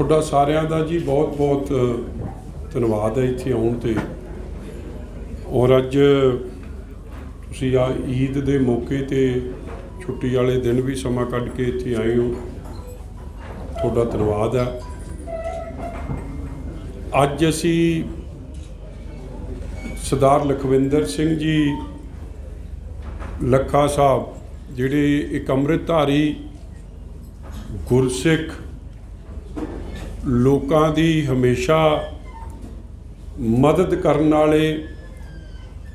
ਤੁਹਾਡਾ ਸਾਰਿਆਂ ਦਾ ਜੀ ਬਹੁਤ ਬਹੁਤ ਧੰਨਵਾਦ ਹੈ ਇੱਥੇ ਆਉਣ ਤੇ। ਔਰ ਅੱਜ ਤੁਸੀਂ ਆ ਈਦ ਦੇ ਮੌਕੇ ਤੇ ਛੁੱਟੀ ਵਾਲੇ ਦਿਨ ਵੀ ਸਮਾਂ ਕੱਢ ਕੇ ਇੱਥੇ ਆਏ ਹੋ। ਤੁਹਾਡਾ ਧੰਨਵਾਦ ਹੈ। ਅੱਜ ਅਸੀਂ ਸਰਦਾਰ ਲਖਵਿੰਦਰ ਸਿੰਘ ਜੀ ਲੱਖਾ ਸਾਹਿਬ, ਜਿਹੜੇ ਇੱਕ ਅੰਮ੍ਰਿਤਧਾਰੀ ਗੁਰਸਿੱਖ ਲੋਕਾਂ ਦੀ ਹਮੇਸ਼ਾ ਮਦਦ ਕਰਨ ਵਾਲੇ,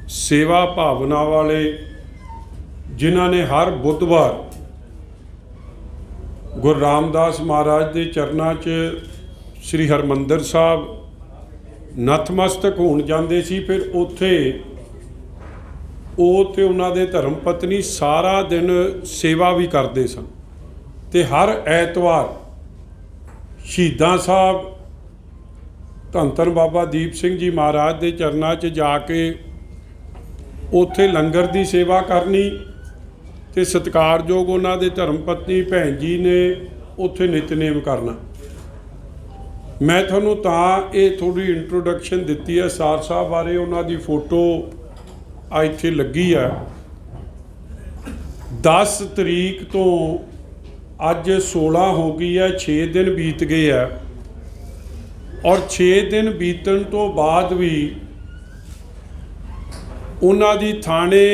ਸੇਵਾ ਭਾਵਨਾ ਵਾਲੇ, ਜਿਨ੍ਹਾਂ ਨੇ ਹਰ ਬੁੱਧਵਾਰ ਗੁਰੂ ਰਾਮਦਾਸ ਮਹਾਰਾਜ ਦੇ ਚਰਨਾਂ 'ਚ ਸ੍ਰੀ ਹਰਮੰਦਰ ਸਾਹਿਬ ਨਤਮਸਤਕ ਹੋਣ ਜਾਂਦੇ ਸੀ, ਫਿਰ ਉੱਥੇ ਉਹ ਤੇ ਉਹਨਾਂ ਦੇ ਧਰਮ ਪਤਨੀ ਸਾਰਾ ਦਿਨ ਸੇਵਾ ਵੀ ਕਰਦੇ ਸਨ ਤੇ ਹਰ ਐਤਵਾਰ ਸ਼ਹੀਦਾਂ ਸਾਹਿਬ ਧੰਨ ਧੰਨ ਬਾਬਾ ਦੀਪ ਸਿੰਘ ਜੀ ਮਹਾਰਾਜ ਦੇ ਚਰਨਾਂ 'ਚ ਜਾ ਕੇ ਉੱਥੇ ਲੰਗਰ ਦੀ ਸੇਵਾ ਕਰਨੀ ਤੇ ਸਤਿਕਾਰਯੋਗ ਉਹਨਾਂ ਦੇ ਧਰਮ ਪਤਨੀ ਭੈਣ ਜੀ ਨੇ ਉੱਥੇ ਨਿਤਨੇਮ ਕਰਨਾ। ਮੈਂ ਤੁਹਾਨੂੰ ਤਾਂ ਇਹ ਥੋੜੀ ਇੰਟਰੋਡਕਸ਼ਨ ਦਿੱਤੀ ਹੈ, ਸਾਰ ਸਾਹਿਬ ਬਾਰੇ ਉਹਨਾਂ ਦੀ ਫੋਟੋ ਆ ਇੱਥੇ ਲੱਗੀ ਹੈ 10 ਤਰੀਕ ਤੋਂ ਅੱਜ 16 ਹੋ ਗਈ ਹੈ 6 ਦਿਨ ਬੀਤ ਗਏ ਹੈ। ਔਰ 6 ਦਿਨ ਬੀਤਣ ਤੋਂ ਬਾਅਦ ਵੀ ਉਹਨਾਂ ਦੀ ਥਾਣੇ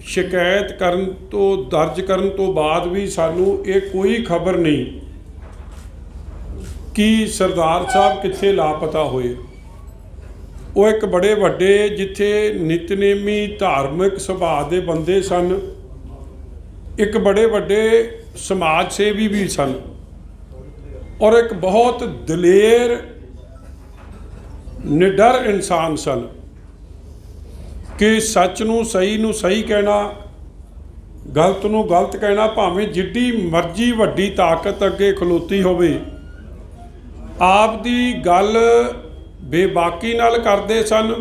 ਸ਼ਿਕਾਇਤ ਕਰਨ ਤੋਂ, ਦਰਜ ਕਰਨ ਤੋਂ ਬਾਅਦ ਵੀ ਸਾਨੂੰ ਇਹ ਕੋਈ ਖਬਰ ਨਹੀਂ ਕਿ ਸਰਦਾਰ ਸਾਹਿਬ ਕਿੱਥੇ ਲਾਪਤਾ ਹੋਏ। ਉਹ ਇੱਕ ਬੜੇ ਵੱਡੇ ਜਿੱਥੇ ਨਿਤਨੇਮੀ ਧਾਰਮਿਕ ਸੁਭਾਅ ਦੇ ਬੰਦੇ ਸਨ। ਇੱਕ ਬੜੇ ਵੱਡੇ ਸਮਾਜ ਸੇਵੀ ਵੀ ਸਨ। ਔਰ ਇੱਕ ਬਹੁਤ ਦਲੇਰ, ਨਿਡਰ ਇਨਸਾਨ ਸਨ ਕਿ ਸੱਚ ਨੂੰ ਸਹੀ ਨੂੰ ਸਹੀ ਕਹਿਣਾ, ਗਲਤ ਨੂੰ ਗਲਤ ਕਹਿਣਾ, ਭਾਵੇਂ ਜਿੱਡੀ ਮਰਜ਼ੀ ਵੱਡੀ ਤਾਕਤ ਅੱਗੇ ਖਲੋਤੀ ਹੋਵੇ, ਆਪ ਦੀ ਗੱਲ ਬੇਬਾਕੀ ਨਾਲ ਕਰਦੇ ਸਨ,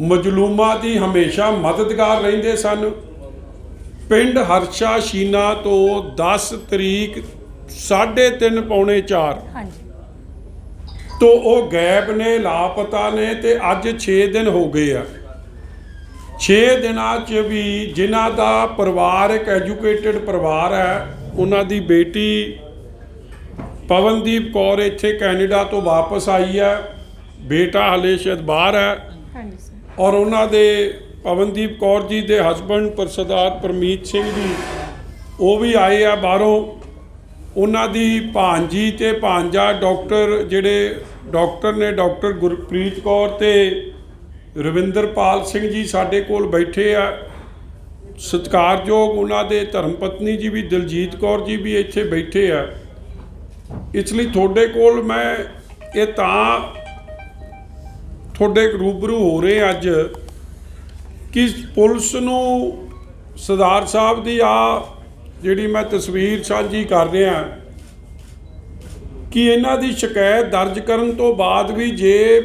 ਮਜਲੂਮਾਂ ਦੀ ਹਮੇਸ਼ਾ ਮਦਦਗਾਰ ਰਹਿੰਦੇ ਸਨ। ਪਿੰਡ ਹਰਸ਼ਾ ਸ਼ੀਨਾ ਤੋਂ 10 ਤਰੀਕ 3:30 ਪੌਣੇ 4 ਹਾਂਜੀ। ਤੋਂ ਉਹ ਗਾਇਬ ਨੇ ਲਾਪਤਾ ਨੇ ਤੇ ਅੱਜ 6 ਦਿਨ ਹੋ ਗਏ ਆ। 6 ਦਿਨਾਂ 'ਚ ਵੀ ਜਿਨ੍ਹਾਂ ਦਾ ਪਰਿਵਾਰ ਇੱਕ ਐਜੂਕੇਟਿਡ ਪਰਿਵਾਰ ਹੈ ਉਹਨਾਂ ਦੀ ਬੇਟੀ ਪਵਨਦੀਪ ਕੌਰ ਇੱਥੇ ਕੈਨੇਡਾ ਤੋਂ ਵਾਪਸ ਆਈ ਹੈ। ਬੇਟਾ ਹਲੇ ਸ਼ਾਇਦ ਬਾਹਰ ਹੈ। ਹਾਂਜੀ ਸਰ ਔਰ ਉਹਨਾਂ ਦੇ ਪਵਨਦੀਪ ਕੌਰ ਜੀ ਦੇ ਹਸਬੰਡ ਸਰਦਾਰ ਪਰਮੀਤ ਸਿੰਘ ਜੀ, ਉਹ ਵੀ ਆਏ ਆ ਬਾਹਰੋਂ। ਉਹਨਾਂ ਦੀ ਭਾਂਜੀ ਤੇ ਭਾਂਜਾ ਡਾਕਟਰ ਜਿਹੜੇ ਡਾਕਟਰ ਨੇ, ਡਾਕਟਰ ਗੁਰਪ੍ਰੀਤ ਕੌਰ ਤੇ ਰਵਿੰਦਰਪਾਲ ਸਿੰਘ ਜੀ ਸਾਡੇ ਕੋਲ ਬੈਠੇ ਆ। ਸਤਿਕਾਰਯੋਗ ਉਹਨਾਂ ਦੇ ਧਰਮ ਪਤਨੀ ਜੀ ਵੀ, ਦਿਲਜੀਤ ਕੌਰ ਜੀ ਵੀ ਇੱਥੇ ਬੈਠੇ ਆ। ਇਸ ਲਈ ਤੁਹਾਡੇ ਕੋਲ ਮੈਂ ਇਹ ਤਾਂ ਤੁਹਾਡੇ ਰੂਬਰੂ ਹੋ ਰਹੇ ਅੱਜ। ਕਿ ਪੁਲਿਸ ਨੂੰ ਸਰਦਾਰ ਸਾਹਿਬ ਦੀ ਆ ਜਿਹੜੀ ਮੈਂ ਤਸਵੀਰ ਸਾਂਝੀ ਕਰ ਰਿਹਾ ਕਿ ਇਹਨਾਂ ਦੀ ਸ਼ਿਕਾਇਤ ਦਰਜ ਕਰਨ ਤੋਂ ਬਾਅਦ ਵੀ ਜੇ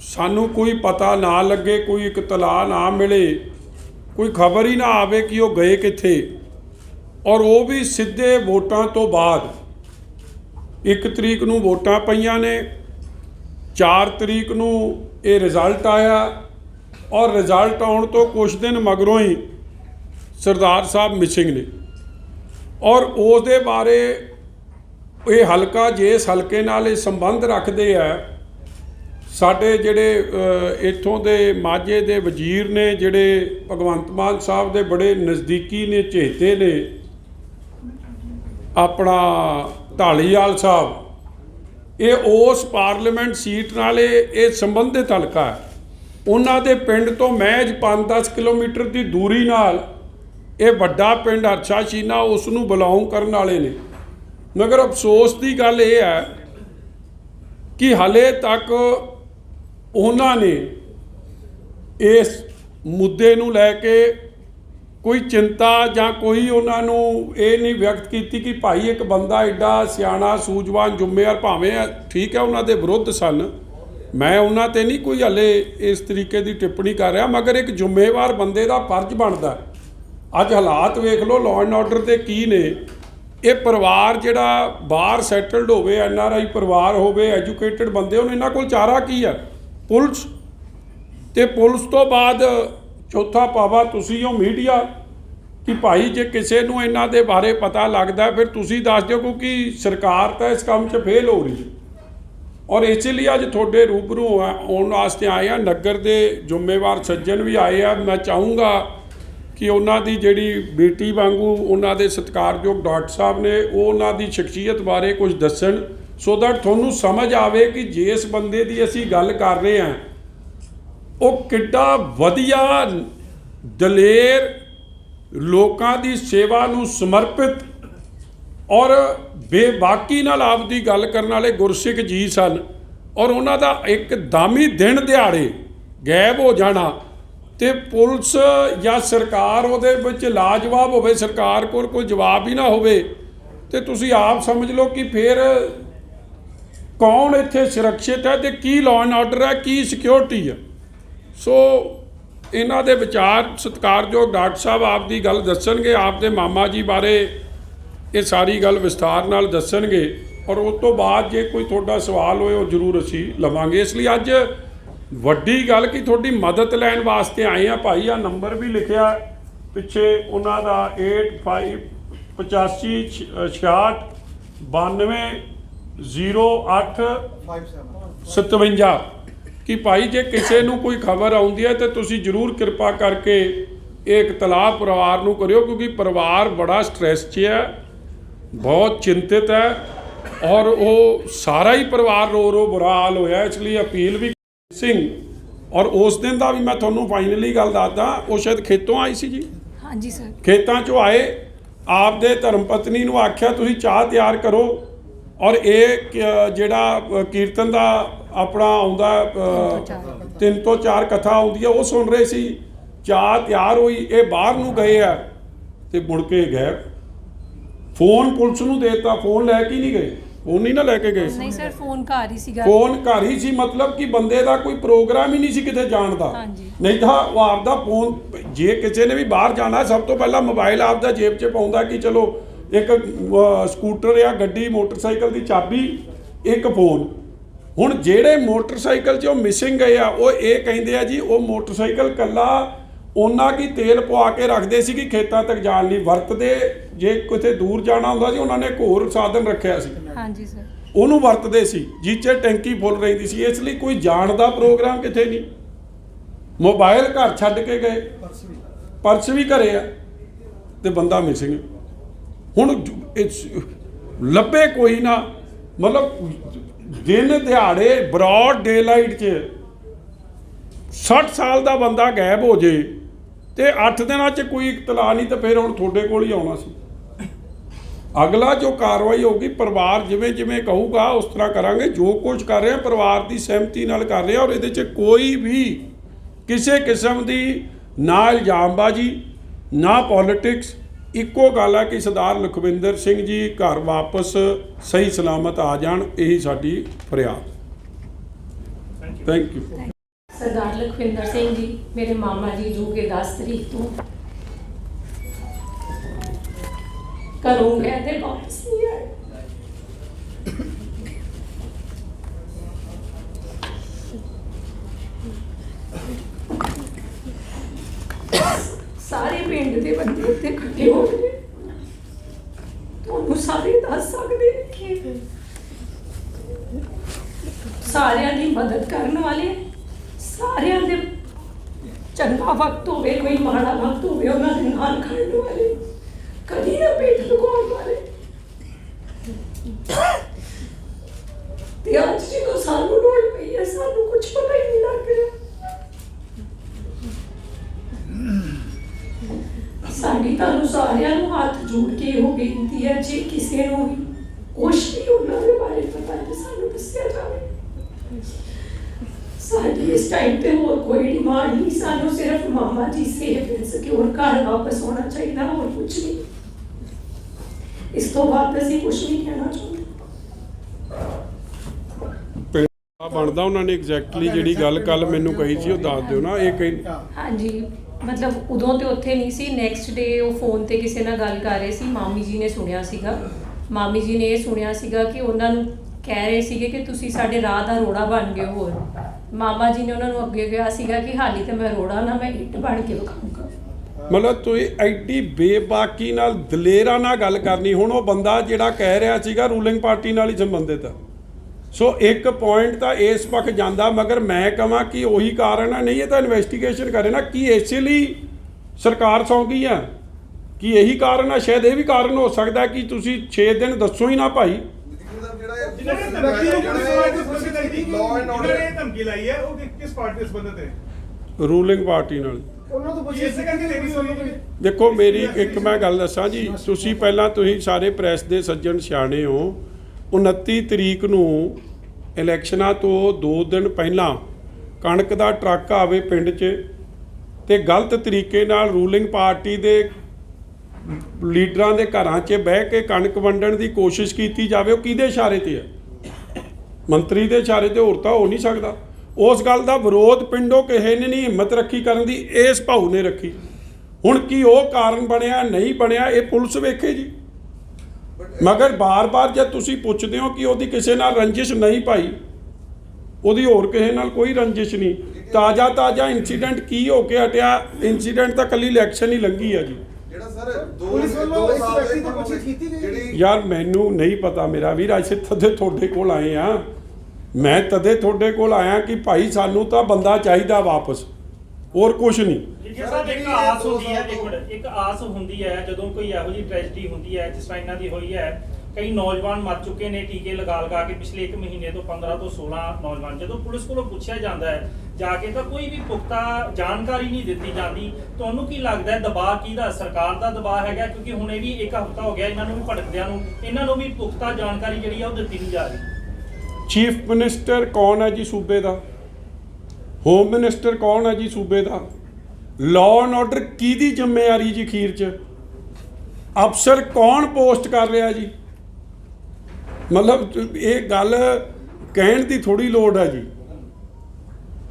ਸਾਨੂੰ ਕੋਈ ਪਤਾ ਨਾ ਲੱਗੇ, ਕੋਈ ਇਤਲਾਹ ਨਾ ਮਿਲੇ, ਕੋਈ ਖਬਰ ਹੀ ਨਾ ਆਵੇ ਕਿ ਉਹ ਗਏ ਕਿੱਥੇ, ਔਰ ਉਹ ਵੀ ਸਿੱਧੇ ਵੋਟਾਂ ਤੋਂ ਬਾਅਦ, ਇੱਕ ਤਰੀਕ ਨੂੰ ਵੋਟਾਂ ਪਈਆਂ ਨੇ 4 ਤਰੀਕ ਨੂੰ ਇਹ ਰਿਜ਼ਲਟ ਆਇਆ ਔਰ ਰਿਜ਼ਲਟ ਆਉਣ ਤੋਂ ਕੁਝ ਦਿਨ ਮਗਰੋਂ ਹੀ ਸਰਦਾਰ ਸਾਹਿਬ ਮਿਸਿੰਗ ਨੇ। ਔਰ ਉਸ ਦੇ ਬਾਰੇ ਇਹ ਹਲਕਾ ਜਿਸ ਹਲਕੇ ਨਾਲ ਇਹ ਸੰਬੰਧ ਰੱਖਦੇ ਆ, ਸਾਡੇ ਜਿਹੜੇ ਇੱਥੋਂ ਦੇ ਮਾਝੇ ਦੇ ਵਜ਼ੀਰ ਨੇ, ਜਿਹੜੇ ਭਗਵੰਤ ਮਾਨ ਸਾਹਿਬ ਦੇ ਬੜੇ ਨਜ਼ਦੀਕੀ ਨੇ, ਚੇਤੇ ਨੇ, ਆਪਣਾ ਢਾਲੀਵਾਲ ਸਾਹਿਬ, ਇਹ ਉਸ ਪਾਰਲੀਮੈਂਟ ਸੀਟ ਨਾਲ ਇਹ ਸੰਬੰਧਿਤ ਹਲਕਾ ਹੈ। ਉਹਨਾਂ ਦੇ ਪਿੰਡ ਤੋਂ ਮਹਿਜ 5-10 ਕਿਲੋਮੀਟਰ ਦੀ ਦੂਰੀ ਨਾਲ ਇਹ ਵੱਡਾ ਪਿੰਡ ਅਰਸ਼ਾ ਸ਼ੀਨਾ ਉਸ ਨੂੰ ਬਿਲੋਂਗ ਕਰਨ ਵਾਲੇ ਨੇ। ਮਗਰ ਅਫਸੋਸ ਦੀ ਗੱਲ ਇਹ ਹੈ ਕਿ ਹਲੇ ਤੱਕ ਉਹਨਾਂ ਨੇ ਇਸ ਮੁੱਦੇ ਨੂੰ ਲੈ ਕੇ ਕੋਈ ਚਿੰਤਾ ਜਾਂ ਕੋਈ ਉਹਨਾਂ ਨੂੰ ਇਹ ਨਹੀਂ ਵਿਅਕਤ ਕੀਤੀ ਕਿ ਭਾਈ ਇੱਕ ਬੰਦਾ ਐਡਾ ਸਿਆਣਾ, ਸੂਝਵਾਨ, ਜ਼ਿੰਮੇਵਾਰ ਭਾਵੇਂ ਠੀਕ ਹੈ, ਉਹਨਾਂ ਦੇ ਵਿਰੁੱਧ ਸਨ। ਮੈਂ ਉਹਨਾਂ ਤੇ ਨਹੀਂ ਕੋਈ ਹਲੇ ਇਸ ਤਰੀਕੇ ਦੀ ਟਿੱਪਣੀ ਕਰ ਰਿਹਾ, ਮਗਰ ਇੱਕ ਜ਼ਿੰਮੇਵਾਰ ਬੰਦੇ ਦਾ ਫਰਜ਼ ਬਣਦਾ ਅੱਜ ਹਾਲਾਤ ਵੇਖ ਲਓ ਲਾਅ ਐਂਡ ਆਰਡਰ 'ਤੇ ਕੀ ਨੇ। ਇਹ ਪਰਿਵਾਰ ਜਿਹੜਾ ਬਾਹਰ ਸੈਟਲਡ ਹੋਵੇ ਐਨ ਆਰ ਆਈ ਪਰਿਵਾਰ ਹੋਵੇ ਐਜੂਕੇਟਿਡ ਬੰਦੇ ਹੋਣ ਇਹਨਾਂ ਕੋਲ ਚਾਰਾ ਕੀ ਆ ਪੁਲਿਸ। ਤੇ ਪੁਲਿਸ ਤੋਂ ਬਾਅਦ ਚੌਥਾ ਪਾਵਾ ਤੁਸੀਂ ਹੋ ਮੀਡੀਆ, ਕਿ ਭਾਈ ਜੇ ਕਿਸੇ ਨੂੰ ਇਹਨਾਂ ਦੇ ਬਾਰੇ ਪਤਾ ਲੱਗਦਾ, ਫਿਰ ਤੁਸੀਂ ਦੱਸ ਦਿਓ ਕਿਉਂਕਿ ਸਰਕਾਰ ਤਾਂ ਇਸ ਕੰਮ 'ਚ ਫੇਲ ਹੋ ਰਹੀ ਹੈ। ਔਰ ਇਸ ਲਈ ਅੱਜ ਤੁਹਾਡੇ ਰੂਬਰੂ ਆ- ਆਉਣ ਵਾਸਤੇ ਆਏ ਆ। ਨਗਰ ਦੇ ਜ਼ਿੰਮੇਵਾਰ ਸੱਜਣ ਵੀ ਆਏ ਆ। ਮੈਂ ਚਾਹੂੰਗਾ ਕਿ ਉਹਨਾਂ ਦੀ ਜਿਹੜੀ ਬੇਟੀ ਵਾਂਗੂ ਉਹਨਾਂ ਦੇ ਸਤਿਕਾਰਯੋਗ ਡਾਕਟਰ ਸਾਹਿਬ ਨੇ ਉਹ ਉਹਨਾਂ ਦੀ ਸ਼ਖਸੀਅਤ ਬਾਰੇ ਕੁਝ ਦੱਸਣ ਸੋ ਦੈਟ ਤੁਹਾਨੂੰ ਸਮਝ ਆਵੇ ਕਿ ਜਿਸ ਬੰਦੇ ਦੀ ਅਸੀਂ ਗੱਲ ਕਰ ਰਹੇ ਹਾਂ ਉਹ ਕਿੱਡਾ ਵਧੀਆ ਦਲੇਰ ਲੋਕਾਂ ਦੀ ਸੇਵਾ ਨੂੰ ਸਮਰਪਿਤ ਔਰ ਬੇਬਾਕੀ ਨਾਲ ਆਪਦੀ ਗੱਲ ਕਰਨ ਵਾਲੇ ਗੁਰਸਿੱਖ ਜੀ ਸਨ ਔਰ ਉਹਨਾਂ ਦਾ ਇੱਕ ਦਾਮੀ ਦਿਨ ਦਿਹਾੜੇ ਗਾਇਬ ਹੋ ਜਾਣਾ ਤੇ ਪੁਲਿਸ ਜਾਂ ਸਰਕਾਰ ਉਹਦੇ ਵਿੱਚ ਲਾਜਵਾਬ ਹੋਵੇ, ਸਰਕਾਰ ਕੋਲ ਕੋਈ ਜਵਾਬ ਹੀ ਨਾ ਹੋਵੇ, ਤੇ ਤੁਸੀਂ ਆਪ ਸਮਝ ਲਓ ਕਿ ਫਿਰ ਕੌਣ ਇੱਥੇ ਸੁਰੱਖਿਅਤ ਹੈ ਤੇ ਕੀ ਲਾਅ ਐਂਡ ਆਰਡਰ ਹੈ, ਕੀ ਸਿਕਿਉਰਿਟੀ ਹੈ। ਸੋ ਇਹਨਾਂ ਦੇ ਵਿਚਾਰ ਸਤਿਕਾਰਯੋਗ ਡਾਕਟਰ ਸਾਹਿਬ ਆਪ ਦੀ ਗੱਲ ਦੱਸਣਗੇ ਆਪ ਦੇ ਮਾਮਾ ਜੀ ਬਾਰੇ ਇਹ ਸਾਰੀ ਗੱਲ ਵਿਸਥਾਰ ਨਾਲ ਦੱਸਣਗੇ ਔਰ ਉਸ ਤੋਂ ਬਾਅਦ ਜੇ ਕੋਈ ਤੁਹਾਡਾ ਸਵਾਲ ਹੋਏ, ਉਹ ਜ਼ਰੂਰ ਅਸੀਂ ਲਵਾਂਗੇ। ਇਸ ਲਈ ਅੱਜ ਵੱਡੀ ਗੱਲ ਕਿ ਤੁਹਾਡੀ ਮਦਦ ਲੈਣ ਵਾਸਤੇ ਆਏ ਆ ਭਾਈ। ਆ ਨੰਬਰ ਵੀ ਲਿਖਿਆ ਪਿੱਛੇ ਉਹਨਾਂ ਦਾ 85 85 66 92 08 57 ਕਿ ਭਾਈ, ਜੇ ਕਿਸੇ ਨੂੰ ਕੋਈ ਖਬਰ ਆਉਂਦੀ ਹੈ ਤੇ ਤੁਸੀਂ ਜਰੂਰ ਕਿਰਪਾ ਕਰਕੇ ਇਹ ਇਤਲਾਹ ਪਰਿਵਾਰ ਨੂੰ ਕਰਿਓ, ਕਿਉਂਕਿ ਪਰਿਵਾਰ ਬੜਾ ਸਟ੍ਰੈਸ 'ਚ ਹੈ। ਬਹੁਤ ਚਿੰਤਿਤ ਹੈ ਔਰ ਉਹ ਸਾਰਾ ਹੀ ਪਰਿਵਾਰ ਰੋ ਰੋ ਬੁਰਾ ਹਾਲ ਹੋਇਆ। ਇਸ ਲਈ ਅਪੀਲ ਵੀ ਸਿੰਘ ਔਰ ਉਸ ਦਿਨ ਦਾ ਵੀ ਮੈਂ ਤੁਹਾਨੂੰ ਫਾਈਨਲੀ ਗੱਲ ਦੱਸਦਾ ਉਹ ਸ਼ਾਇਦ ਖੇਤੋਂ ਆਈ ਸੀ ਜੀ? ਹਾਂਜੀ ਸਰ। ਖੇਤਾਂ 'ਚੋਂ ਆਏ ਆਪਦੇ ਧਰਮ ਪਤਨੀ ਨੂੰ ਆਖਿਆ ਤੁਸੀਂ ਚਾਹ ਤਿਆਰ ਕਰੋ। ਔਰ ਇਹ ਜਿਹੜਾ ਕੀਰਤਨ ਦਾ ਆਪਣਾ ਆਉਂਦਾ। ਤਿੰਨ ਤੋਂ ਚਾਰ ਕਥਾ ਆਉਂਦੀ ਹੈ ਉਹ ਸੁਣ ਰਹੇ ਸੀ। ਚਾਹ ਤਿਆਰ ਹੋਈ ਇਹ ਬਾਹਰ ਨੂੰ ਗਏ ਆ ਤੇ ਮੁੜ ਕੇ ਗਏ। ਫੋਨ ਪੁਲਿਸ ਨੂੰ ਦੇਤਾ ਫੋਨ ਲੈ ਕੇ ਨਹੀਂ ਗਏ। ਫੋਨ ਨਹੀਂ ਨਾ ਲੈ ਕੇ ਗਏ। ਨਹੀਂ ਸਰ ਫੋਨ ਘਰ ਹੀ ਸੀਗਾ। ਫੋਨ ਘਰ ਹੀ ਸੀ ਮਤਲਬ ਕਿ ਬੰਦੇ ਦਾ ਕੋਈ ਪ੍ਰੋਗਰਾਮ ਹੀ ਨਹੀਂ ਸੀ ਕਿਤੇ ਜਾਣ ਦਾ। ਹਾਂਜੀ। ਨਹੀਂ ਤਾਂ ਉਹ ਆਪਦਾ ਫੋਨ ਜੇ ਕਿਸੇ ਨੇ ਵੀ ਬਾਹਰ ਜਾਣਾ ਸਭ ਤੋਂ ਪਹਿਲਾਂ ਮੋਬਾਈਲ ਆਪਦਾ ਜੇਬ 'ਚ ਪਾਉਂਦਾ ਕਿ ਚਲੋ ਇੱਕ ਅਹ, ਸਕੂਟਰ ਜਾਂ ਗੱਡੀ ਮੋਟਰਸਾਈਕਲ ਦੀ ਚਾਬੀ ਇੱਕ ਫੋਨ। ਹੁਣ ਜਿਹੜੇ ਮੋਟਰਸਾਈਕਲ 'ਚ ਉਹ ਮਿਸਿੰਗ ਗਏ ਆ ਉਹ ਇਹ ਕਹਿੰਦੇ ਆ ਜੀ ਉਹ ਮੋਟਰਸਾਈਕਲ ਕੱਲਾ ਉਹਨਾਂ ਕੀ ਤੇਲ ਪਵਾ ਕੇ ਰੱਖਦੇ ਸੀ ਕਿ ਖੇਤਾਂ ਤੱਕ ਜਾਣ ਲਈ? ਵਰਤਦੇ ਜੇ ਕਿਤੇ ਦੂਰ ਜਾਣਾ ਹੁੰਦਾ ਸੀ ਉਹਨਾਂ ਨੇ ਇੱਕ ਹੋਰ ਸਾਧਨ ਰੱਖਿਆ ਸੀ। ਹਾਂਜੀ ਸਰ। ਉਹਨੂੰ ਵਰਤਦੇ ਸੀ ਜਿੱਚੇ ਟੈਂਕੀ ਫੁੱਲ ਰਹਿੰਦੀ ਸੀ। ਇਸ ਲਈ ਕੋਈ ਜਾਣ ਦਾ ਪ੍ਰੋਗਰਾਮ ਕਿਤੇ ਨਹੀਂ। ਮੋਬਾਈਲ ਘਰ ਛੱਡ ਕੇ ਗਏ। ਪਰਸ ਵੀ ਘਰੇ ਆ ਤੇ ਬੰਦਾ ਮਿਸਿੰਗ। ਹੁਣ ਲੱਭੇ ਕੋਈ ਨਾ। ਮਤਲਬ ਦਿਨ ਦਿਹਾੜੇ ਬ੍ਰੌਡ ਡੇਲਾਈਟ 'ਚ 60 ਸਾਲ ਦਾ ਬੰਦਾ ਗਾਇਬ ਹੋ ਜੇ। ਤੇ 8 ਦਿਨਾਂ 'ਚ ਕੋਈ ਇਤਲਾ ਨਹੀਂ ਤਾਂ ਫਿਰ ਹੁਣ ਤੁਹਾਡੇ ਕੋਲ ਹੀ ਆਉਣਾ ਸੀ। ਅਗਲਾ ਜੋ ਕਾਰਵਾਈ ਹੋਊਗੀ, ਪਰਿਵਾਰ ਜਿਵੇਂ ਜਿਵੇਂ ਕਹੂਗਾ, ਉਸ ਤਰ੍ਹਾਂ ਕਰਾਂਗੇ। ਜੋ ਕੁਝ ਕਰ ਰਹੇ ਹਾਂ ਪਰਿਵਾਰ ਦੀ ਸਹਿਮਤੀ ਨਾਲ ਕਰ ਰਹੇ ਹਾਂ ਔਰ ਇਹਦੇ 'ਚ ਕੋਈ ਵੀ ਕਿਸੇ ਕਿਸਮ ਦੀ ਨਾ ਇਲਜ਼ਾਮਬਾਜ਼ੀ, ਨਾ ਪੋਲਿਟਿਕਸ ਇੱਕੋ ਗੱਲ ਹੈ ਕਿ ਸਰਦਾਰ ਲਖਵਿੰਦਰ ਸਿੰਘ ਜੀ ਘਰ ਵਾਪਸ ਸਹੀ ਸਲਾਮਤ ਆ ਜਾਣ, ਇਹੀ ਸਾਡੀ ਫਰਿਆਦ। ਥੈਂਕ ਯੂ ਸਰਦਾਰ ਲਖਵਿੰਦਰ ਸਿੰਘ ਜੀ, ਮੇਰੇ ਮਾਮਾ ਜੀ ਜੋ ਕਿ 10 ਤਰੀਕ ਤੋਂ ਘਰੋਂ ਗਏ ਤੇ ਵਾਪਸ ਨਹੀਂ ਆਏ। ਸਾਰੇ ਪਿੰਡ ਦੇ ਬੰਦੇ ਉੱਤੇ ਇਕੱਠੇ ਹੋ ਗਏ। ਤੁਹਾਨੂੰ ਸਾਰੇ ਦੱਸ ਸਕਦੇ ਨੇ ਕਿ ਸਾਰਿਆਂ ਦੀ ਮਦਦ ਕਰਨ ਵਾਲੇ ਸਾਰਿਆਂ ਦੇ ਚੰਗਾ ਵਕਤ ਹੋਵੇ, ਕੋਈ ਮਾੜਾ ਵਕਤ ਹੋਵੇ, ਉਹਨਾਂ ਦੇ ਨਾਲ ਖੜਨ ਵਾਲੇ। ਕਦੀ ਨਾ ਪੇਟ ਲਗਾਉਣ ਵਾਲੇ। ਤੇ ਅੱਜ ਜਦੋਂ ਸਾਨੂੰ ਲੋੜ ਪਈ ਹੈ, ਸਾਨੂੰ ਕੁਝ ਪਤਾ ਹੀ ਨਹੀਂ ਲੱਗ ਰਿਹਾ। ਸਾਡੀ ਤੁਹਾਨੂੰ ਸਾਰਿਆਂ ਨੂੰ ਹੱਥ ਜੋੜ ਕੇ ਇਹੋ ਬੇਨਤੀ ਹੈ, ਜੇ ਕਿਸੇ ਨੂੰ ਵੀ ਕੁਛ ਵੀ ਉਹਨਾਂ ਦੇ ਬਾਰੇ ਪਤਾ ਹੈ ਸਾਨੂੰ ਦੱਸਿਆ ਜਾਵੇ। ਸਾਡੀ ਇਸ ਟਾਈਮ ਤੇ ਹੋਰ ਕੋਈ ਡਿਮਾਂਡ ਨਹੀਂ। ਸਾਨੂੰ ਸਿਰਫ ਮਾਮਾ ਜੀ ਸੇਫ ਐਂਡ ਸਿਕਿਉਰ ਘਰ ਵਾਪਸ ਹੋਣਾ ਚਾਹੀਦਾ ਹੋਰ ਕੁਝ ਨਹੀਂ। ਇਸ ਤੋਂ ਬਾਅਦ ਅਸੀਂ ਕੁਝ ਨਹੀਂ ਕਹਿਣਾ ਚਾਹੁੰਦੇ। ਬਣਦਾ ਉਹਨਾਂ ਨੇ ਐਗਜ਼ੈਕਟਲੀ ਜਿਹੜੀ ਗੱਲ ਕੱਲ ਮੈਨੂੰ ਕਹੀ ਸੀ ਉਹ ਦੱਸ ਦਿਓ ਨਾ। ਇਹ ਕਹੀ ਹਾਂਜੀ ਮਤਲਬ ਉਦੋਂ ਤੇ ਉੱਥੇ ਨਹੀਂ ਸੀ। ਨੈਕਸਟ ਡੇ ਉਹ ਫੋਨ ਤੇ ਕਿਸੇ ਨਾਲ ਗੱਲ ਕਰ ਰਹੇ ਸੀ। ਮਾਮੀ ਜੀ ਨੇ ਸੁਣਿਆ ਸੀਗਾ। ਮਾਮੀ ਜੀ ਨੇ ਇਹ ਸੁਣਿਆ ਸੀਗਾ ਕਿ ਉਹਨਾਂ ਨੂੰ ਕਹਿ ਰਹੇ ਸੀਗੇ ਕਿ ਤੁਸੀਂ ਸਾਡੇ ਰਾਹ ਦਾ ਰੋੜਾ ਬਣ ਗਏ ਹੋ। ਹੋਰ ਮਾਮਾ ਜੀ ਨੇ ਉਹਨਾਂ ਨੂੰ ਅੱਗੇ ਕਿਹਾ ਸੀਗਾ ਕਿ ਹਾਲੀ ਤੇ ਮੈਂ ਰੋੜਾ ਨਾ, ਮੈਂ ਇੱਟ ਬਣ ਕੇ ਵਿਖਾਊਂਗਾ ਮਤਲਬ ਤੁਸੀਂ ਐਡੀ ਬੇਬਾਕੀ ਨਾਲ ਦਲੇਰਾ ਨਾਲ ਗੱਲ ਕਰਨੀ, ਹੁਣ ਉਹ ਬੰਦਾ ਜਿਹੜਾ ਕਹਿ ਰਿਹਾ ਸੀਗਾ ਰੂਲਿੰਗ ਪਾਰਟੀ ਨਾਲ ਹੀ ਸੰਬੰਧਿਤ। ਆ ਸੋ ਇੱਕ ਪੁਆਇੰਟ ਤਾਂ ਇਸ ਪੱਖ ਜਾਂਦਾ, ਮਗਰ ਮੈਂ ਕਹਾਂ ਕਿ ਉਹੀ ਕਾਰਨ ਆ, ਨਹੀਂ, ਇਹ ਤਾਂ ਇਨਵੈਸਟੀਗੇਸ਼ਨ ਕਰੇ ਨਾ, ਕੀ ਇਸੇ ਲਈ ਸਰਕਾਰ ਸੌਂ ਗਈ ਆ? ਕਿ ਇਹੀ ਕਾਰਨ ਆ? ਸ਼ਾਇਦ ਇਹ ਵੀ ਕਾਰਨ ਹੋ ਸਕਦਾ ਕਿ ਤੁਸੀਂ 6 ਦਿਨ ਦੱਸੋ ਹੀ ਨਾ ਭਾਈ। ਜਿਨ੍ਹਾਂ ਨੇ ਧਮਕੀ ਲਾਈ ਹੈ ਉਹ ਕਿਸ ਪਾਰਟੀ ਦੇ ਸੰਬੰਧਿਤ ਹੈ ਜਿਨ੍ਹਾਂ ਨੇ ਧਮਕੀ ਲਾਈ ਹੈ ਉਹ ਕਿਸ ਪਾਰਟੀ ਦੇ ਸੰਬੰਧਿਤ ਹੈ? ਰੂਲਿੰਗ ਪਾਰਟੀ ਨਾਲ। ਉਹਨਾਂ ਤੋਂ ਇਸੇ ਕਰਕੇ ਲੇਡੀ ਹੋਈ ਦੇਖੋ ਮੇਰੀ ਇੱਕ ਮੈਂ ਗੱਲ ਦੱਸਾਂ ਜੀ ਤੁਸੀਂ ਪਹਿਲਾਂ ਤੁਸੀਂ ਸਾਰੇ ਪ੍ਰੈਸ ਦੇ ਸੱਜਣ ਸਿਆਣੇ ਹੋ। 29 ਤਰੀਕ ਨੂੰ ਇਲੈਕਸ਼ਨਾਂ ਤੋਂ 2 ਦਿਨ ਪਹਿਲਾਂ ਕਣਕ ਦਾ ਟਰੱਕ ਆਵੇ ਪਿੰਡ 'ਚ ਤੇ ਗਲਤ ਤਰੀਕੇ ਨਾਲ ਰੂਲਿੰਗ ਪਾਰਟੀ ਦੇ ਲੀਡਰਾਂ ਦੇ ਘਰਾਂ 'ਚ ਬਹਿ ਕੇ ਕਣਕ ਵੰਡਣ ਦੀ ਕੋਸ਼ਿਸ਼ ਕੀਤੀ ਜਾਵੇ, ਉਹ ਕਿਹਦੇ ਇਸ਼ਾਰੇ ਤੇ ਹੈ ਮੰਤਰੀ ਦੇ ਇਸ਼ਾਰੇ ਤੇ ਹੋਰ ਤਾਂ ਹੋ ਨਹੀਂ ਸਕਦਾ। ਉਸ ਗੱਲ ਦਾ ਵਿਰੋਧ ਪਿੰਡੋਂ ਕਿਸੇ ਨੇ ਨਹੀਂ ਹਿੰਮਤ ਰੱਖੀ ਕਰਨ ਦੀ, ਇਸ ਭਾਊ ਨੇ ਰੱਖੀ। ਹੁਣ ਕੀ ਉਹ ਕਾਰਨ ਬਣਿਆ, ਨਹੀਂ ਬਣਿਆ, ਇਹ ਪੁਲਿਸ ਵੇਖੇ ਜੀ। ਮਗਰ ਬਾਰ-ਬਾਰ ਜਦ ਤੁਸੀਂ ਪੁੱਛਦੇ ਹੋ ਕਿ ਉਹਦੀ ਕਿਸੇ ਨਾਲ ਰੰਜਿਸ਼ ਨਹੀਂ ਪਾਈ, ਉਹਦੀ ਹੋਰ ਕਿਸੇ ਨਾਲ ਕੋਈ ਰੰਜਿਸ਼ ਨਹੀਂ। ਤਾਜ਼ਾ ਤਾਜ਼ਾ ਇਨਸੀਡੈਂਟ ਕੀ ਹੋ ਕੇ ਹਟਿਆ? ਇਨਸੀਡੈਂਟ ਤਾਂ ਕੱਲੀ ਇਲੈਕਸ਼ਨ ਹੀ ਲੰਗੀ ਆ ਜੀ। ਜਿਹੜਾ ਸਰ ਦੋ ਪੁਲਿਸ ਵੱਲੋਂ ਦੋ ਇਸ ਸਾਲ ਵਿਅਕਤੀ ਦੇ ਤੋਂ ਪੁੱਛਗਿੱਛ ਕੀਤੀ ਗਈ? ਜਿਹੜੀ ਯਾਰ ਮੈਨੂੰ ਨਹੀਂ ਪਤਾ ਮੇਰਾ ਵੀਰ ਅਸੀਂ ਤਦੇ ਤੁਹਾਡੇ ਕੋਲ ਆਏ ਆ। ਮੈਂ ਤਦੇ ਤੁਹਾਡੇ ਕੋਲ ਆਇਆ ਕਿ ਭਾਈ ਸਾਨੂੰ ਤਾਂ ਬੰਦਾ ਚਾਹੀਦਾ ਵਾਪਸ। ਹੋਰ ਕੁਝ ਨਹੀਂ। ਜੀ ਸਾਹਿਬ ਇੱਕ ਆਸ ਹੁੰਦੀ ਹੈ ਇੱਕ ਮਿੰਟ ਇੱਕ ਆਸ ਹੁੰਦੀ ਹੈ ਜਦੋਂ ਕੋਈ ਇਹੋ ਜਿਹੀ ਟ੍ਰੈਜਡੀ ਹੁੰਦੀ ਹੈ ਜਿਸ ਤਰ੍ਹਾਂ ਇਹਨਾਂ ਦੀ ਹੋਈ ਹੈ ਕਈ ਨੌਜਵਾਨ ਮਰ ਚੁੱਕੇ ਨੇ, ਟੀਕੇ ਲਗਾ ਲਗਾ ਕੇ ਪਿਛਲੇ 1 ਮਹੀਨੇ ਤੋਂ 15 ਤੋਂ 16 ਨੌਜਵਾਨ। ਜਦੋਂ ਪੁਲਿਸ ਕੋਲੋਂ ਪੁੱਛਿਆ ਜਾਂਦਾ ਹੈ, ਜਾ ਕੇ ਤਾਂ ਕੋਈ ਵੀ ਪੁਖਤਾ ਜਾਣਕਾਰੀ ਨਹੀਂ ਦਿੱਤੀ ਜਾਂਦੀ। ਤੁਹਾਨੂੰ ਕੀ ਲੱਗਦਾ ਹੈ, ਦਬਾਅ ਕਿਹਦਾ ਸਰਕਾਰ ਦਾ ਦਬਾਅ ਹੈਗਾ, ਕਿਉਂਕਿ ਹੁਣੇ ਵੀ ਇੱਕ ਹਫ਼ਤਾ ਹੋ ਗਿਆ, ਇਹਨਾਂ ਨੂੰ ਵੀ ਭੜਕਦਿਆਂ ਨੂੰ, ਇਹਨਾਂ ਨੂੰ ਵੀ ਪੁਖਤਾ ਜਾਣਕਾਰੀ ਜਿਹੜੀ ਆ ਉਹ ਦਿੱਤੀ ਨਹੀਂ ਜਾ ਰਹੀ। ਚੀਫ ਮਿਨਿਸਟਰ ਕੌਣ ਹੈ ਜੀ ਸੂਬੇ ਦਾ? ਹੋਮ ਮਿਨਿਸਟਰ ਕੌਣ ਹੈ ਜੀ ਸੂਬੇ ਦਾ? ਲਾਅ ਐਂਡ ਆਰਡਰ ਕਿਹਦੀ ਜ਼ਿੰਮੇਵਾਰੀ ਜੀ ਖੀਰ ਚ? ਅਫਸਰ ਕੌਣ ਪੋਸਟ ਕਰ ਰਿਹਾ ਜੀ? ਮਤਲਬ ਇਹ ਗੱਲ ਕਹਿਣ ਦੀ ਥੋੜੀ ਲੋੜ ਹੈ ਜੀ।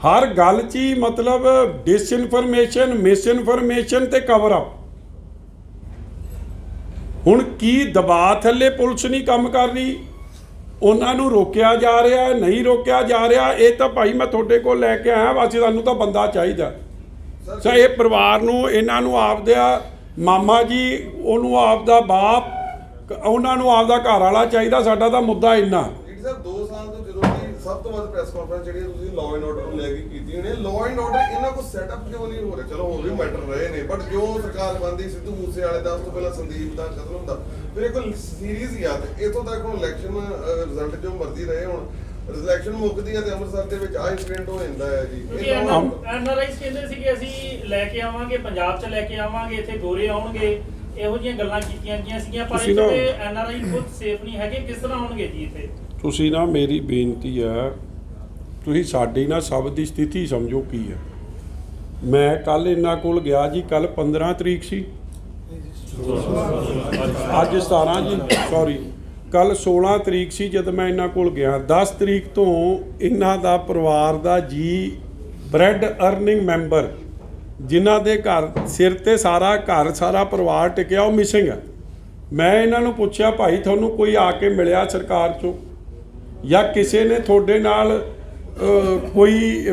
ਹਰ ਗੱਲ 'ਚ ਹੀ ਮਤਲਬ ਡਿਸਇਨਫੋਰਮੇਸ਼ਨ ਮਿਸਇਨਫੋਰਮੇਸ਼ਨ ਤੇ ਕਵਰ ਅਪ ਹੁਣ ਕੀ ਦਬਾਅ ਥੱਲੇ ਪੁਲਿਸ ਨਹੀਂ ਕੰਮ ਕਰ ਰਹੀ? ਉਹਨਾਂ ਨੂੰ ਰੋਕਿਆ ਜਾ ਰਿਹਾ ਨਹੀਂ ਰੋਕਿਆ ਜਾ ਰਿਹਾ? ਇਹ ਤਾਂ ਭਾਈ ਮੈਂ ਤੁਹਾਡੇ ਕੋਲ ਲੈ ਕੇ ਆਇਆ ਵਾਸੀ ਸਾਨੂੰ ਤਾਂ ਬੰਦਾ ਚਾਹੀਦਾ। ਸੋ ਇਹ ਪਰਿਵਾਰ ਨੂੰ ਇਹਨਾਂ ਨੂੰ ਆਪਦੇ ਆ ਮਾਮਾ ਜੀ ਉਹਨੂੰ ਆਪਦਾ ਬਾਪ ਕ- ਉਹਨਾਂ ਨੂੰ ਆਪਦਾ ਘਰ ਵਾਲਾ ਚਾਹੀਦਾ ਸਾਡਾ ਤਾਂ ਮੁੱਦਾ ਇੰਨਾ। ਜਿਹੜੀ ਸਰ 2 ਸਾਲ ਤੋਂ ਜਦੋਂ ਦੀ ਸਭ ਤੋਂ ਵੱਧ ਪ੍ਰੈਸ ਕਾਨਫਰੰਸ ਜਿਹੜੀ ਤੁਸੀਂ ਲਾਅ ਐਂਡ ਆਰਡਰ ਨੂੰ ਲੈ ਕੇ ਕੀਤੀ ਹੋਣੀ ਲਾਅ ਐਂਡ ਆਰਡਰ ਇਹਨਾਂ ਕੋ ਸੈਟਅਪ ਕਿਉਂ ਨਹੀਂ ਹੋ ਰਿਹਾ? ਚਲੋ ਹੋਰ ਵੀ ਮੈਟਰ ਰਹੇ ਨੇ ਬਟ ਜੋ ਸਰਕਾਰ ਬੰਦੀ ਸਿੱਧੂ ਮੂਸੇ ਵਾਲੇ ਦਾ ਉਸ ਤੋਂ ਪਹਿਲਾਂ ਸੰਦੀਪ ਦਾ ਕਤਲ ਹੁੰਦਾ ਫਿਰ ਇਹ ਕੋਈ ਸੀਰੀਜ਼ ਹੀ ਆ ਤੇ ਇਥੋਂ ਤੱਕ ਹੁਣ ਇਲੈਕਸ਼ਨ ਰਿਜ਼ਲਟ ਜੋ ਮਰਜ਼ੀ ਰਹੇ ਹੁਣ ਇਲੈਕਸ਼ਨ ਮੁੱਕਦੀ ਹੈ ਤੇ ਅੰਮ੍ਰਿਤਸਰ ਦੇ ਵਿੱਚ ਆ ਇਨਸੀਡੈਂਟ ਹੋ ਜਾਂਦਾ ਹੈ ਜੀ। ਕਿਉਂਕਿ ਇਹ ਲਾਅ- ਐਨਆਰਆਈਜ਼ ਕਹਿੰਦੇ ਸੀਗੇ ਅਸੀਂ ਲੈ ਕੇ ਆਵਾਂਗੇ ਪੰਜਾਬ 'ਚ ਲੈ ਕੇ ਆਵਾਂਗੇ ਇੱਥੇ ਗੋਰੇ ਆਉਣਗੇ। ਇਹੋ ਜਿਹੀਆਂ ਗੱਲਾਂ ਕੀਤੀਆਂ ਗਈਆਂ ਸੀਗੀਆਂ ਪਰ ਤੁਸੀਂ ਨਾ- ਇੱਥੇ ਐਨਆਰਆਈ ਖੁਦ ਸੇਫ ਨਹੀਂ ਹੈਗੇ। ਕਿਸ ਤਰ੍ਹਾਂ ਆਉਣਗੇ ਜੀ ਇੱਥੇ? ਤੁਸੀਂ ਨਾ ਮੇਰੀ ਬੇਨਤੀ ਹੈ ਤੁਸੀਂ ਸਾਡੀ ਨਾ ਸਭ ਦੀ ਸਥਿਤੀ ਸਮਝੋ ਕੀ ਹੈ। ਮੈਂ ਕੱਲ ਇਹਨਾਂ ਕੋਲ ਗਿਆ ਜੀ ਕੱਲ 15 ਤਰੀਕ ਸੀ। ਅੱਜ 17 ਜੀ ਸੌਰੀ ਕੱਲ 16 ਤਰੀਕ ਸੀ ਜਦ ਮੈਂ ਇਹਨਾਂ ਕੋਲ ਗਿਆ। 10 ਤਰੀਕ ਤੋਂ ਇਹਨਾਂ ਦਾ ਪਰਿਵਾਰ ਦਾ ਜੀ ਬ੍ਰੈਡ ਅਰਨਿੰਗ ਮੈਂਬਰ ਜਿਨ੍ਹਾਂ ਦੇ ਘਰ ਸਿਰ ਤੇ ਸਾਰਾ ਘਰ, ਸਾਰਾ ਪਰਿਵਾਰ ਟਿਕਿਆ, ਉਹ ਮਿਸਿੰਗ ਹੈ ਮੈਂ ਇਹਨਾਂ ਨੂੰ ਪੁੱਛਿਆ, ਭਾਈ, ਤੁਹਾਨੂੰ ਕੋਈ ਆ ਕੇ ਮਿਲਿਆ ਸਰਕਾਰ ਚੋਂ? ਜਾਂ ਕਿਸੇ ਨੇ ਤੁਹਾਡੇ ਨਾਲ ਕੋਈ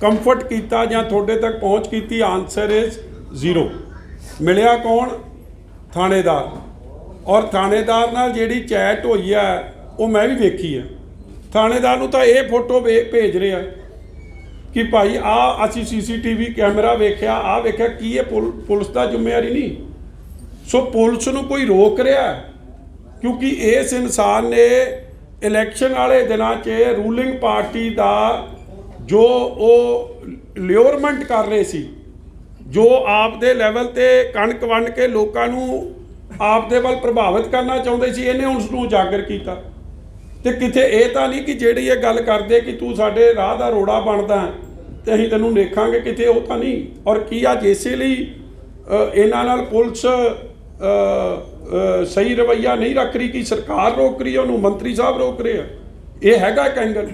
ਕੰਫਰਟ ਕੀਤਾ ਜਾਂ ਤੁਹਾਡੇ ਤੱਕ ਪਹੁੰਚ ਕੀਤੀ? ਆਨਸਰ ਇਜ਼ ਜ਼ੀਰੋ ਮਿਲਿਆ ਕੌਣ? ਥਾਣੇਦਾਰ। ਔਰ ਥਾਣੇਦਾਰ ਨਾਲ ਜਿਹੜੀ ਚੈਟ ਹੋਈ ਹੈ ਉਹ ਮੈਂ ਵੀ ਵੇਖੀ ਹੈ ਥਾਣੇਦਾਰ ਨੂੰ ਤਾਂ ਇਹ ਫੋਟੋ ਭੇਜ ਰਿਹਾ। ਕਿ ਭਾਈ ਆ ਅਸੀਂ ਸੀਸੀਟੀਵੀ ਕੈਮਰਾ ਵੇਖਿਆ, ਆ ਵੇਖਿਆ ਕੀ ਇਹ ਪੁਲ- ਪੁਲਿਸ ਦਾ ਜ਼ਿੰਮੇਵਾਰੀ ਨਹੀਂ। ਸੋ ਪੁਲਿਸ ਨੂੰ ਕੋਈ ਰੋਕ ਰਿਹਾ ਕਿਉਂਕਿ ਇਸ ਇਨਸਾਨ ਨੇ ਇਲੈਕਸ਼ਨ ਵਾਲੇ ਦਿਨਾਂ 'ਚ ਰੂਲਿੰਗ ਪਾਰਟੀ ਦਾ ਜੋ ਉਹ ਲਿਓਰਮੈਂਟ ਕਰ ਰਹੇ ਸੀ, ਜੋ ਆਪ ਦੇ ਲੈਵਲ ਤੇ ਕਣਕ ਵੰਡ ਕੇ ਲੋਕਾਂ ਨੂੰ ਆਪ ਦੇ ਵੱਲ ਪ੍ਰਭਾਵਿਤ ਕਰਨਾ ਚਾਹੁੰਦੇ ਸੀ, ਇਹਨੇ ਉਸ ਨੂੰ ਉਜਾਗਰ ਕੀਤਾ। ਤੇ ਕਿਤੇ ਇਹ ਤਾਂ ਨਹੀਂ ਕਿ ਜਿਹੜੀ ਇਹ ਗੱਲ ਕਰਦੇ ਕਿ ਤੂੰ ਸਾਡੇ ਰਾਹ ਦਾ ਰੋੜਾ ਬਣਦਾ ਹੈ ਤੇ ਅਸੀਂ ਤੈਨੂੰ ਦੇਖਾਂਗੇ ਕਿਤੇ ਉਹ ਤਾਂ ਨਹੀਂ। ਔਰ ਕੀ ਅੱਜ ਇਸੇ ਲਈ ਇਹਨਾਂ ਨਾਲ ਪੁਲਿਸ ਸਹੀ ਰਵਈਆ ਨਹੀਂ ਰੱਖ ਰਹੀ ਕਿ ਸਰਕਾਰ ਰੋਕ ਰਹੀ ਹੈ, ਉਹਨੂੰ ਮੰਤਰੀ ਸਾਹਿਬ ਰੋਕ ਰਹੇ ਆ। ਇਹ ਹੈਗਾ ਇੱਕ ਐਂਗਲ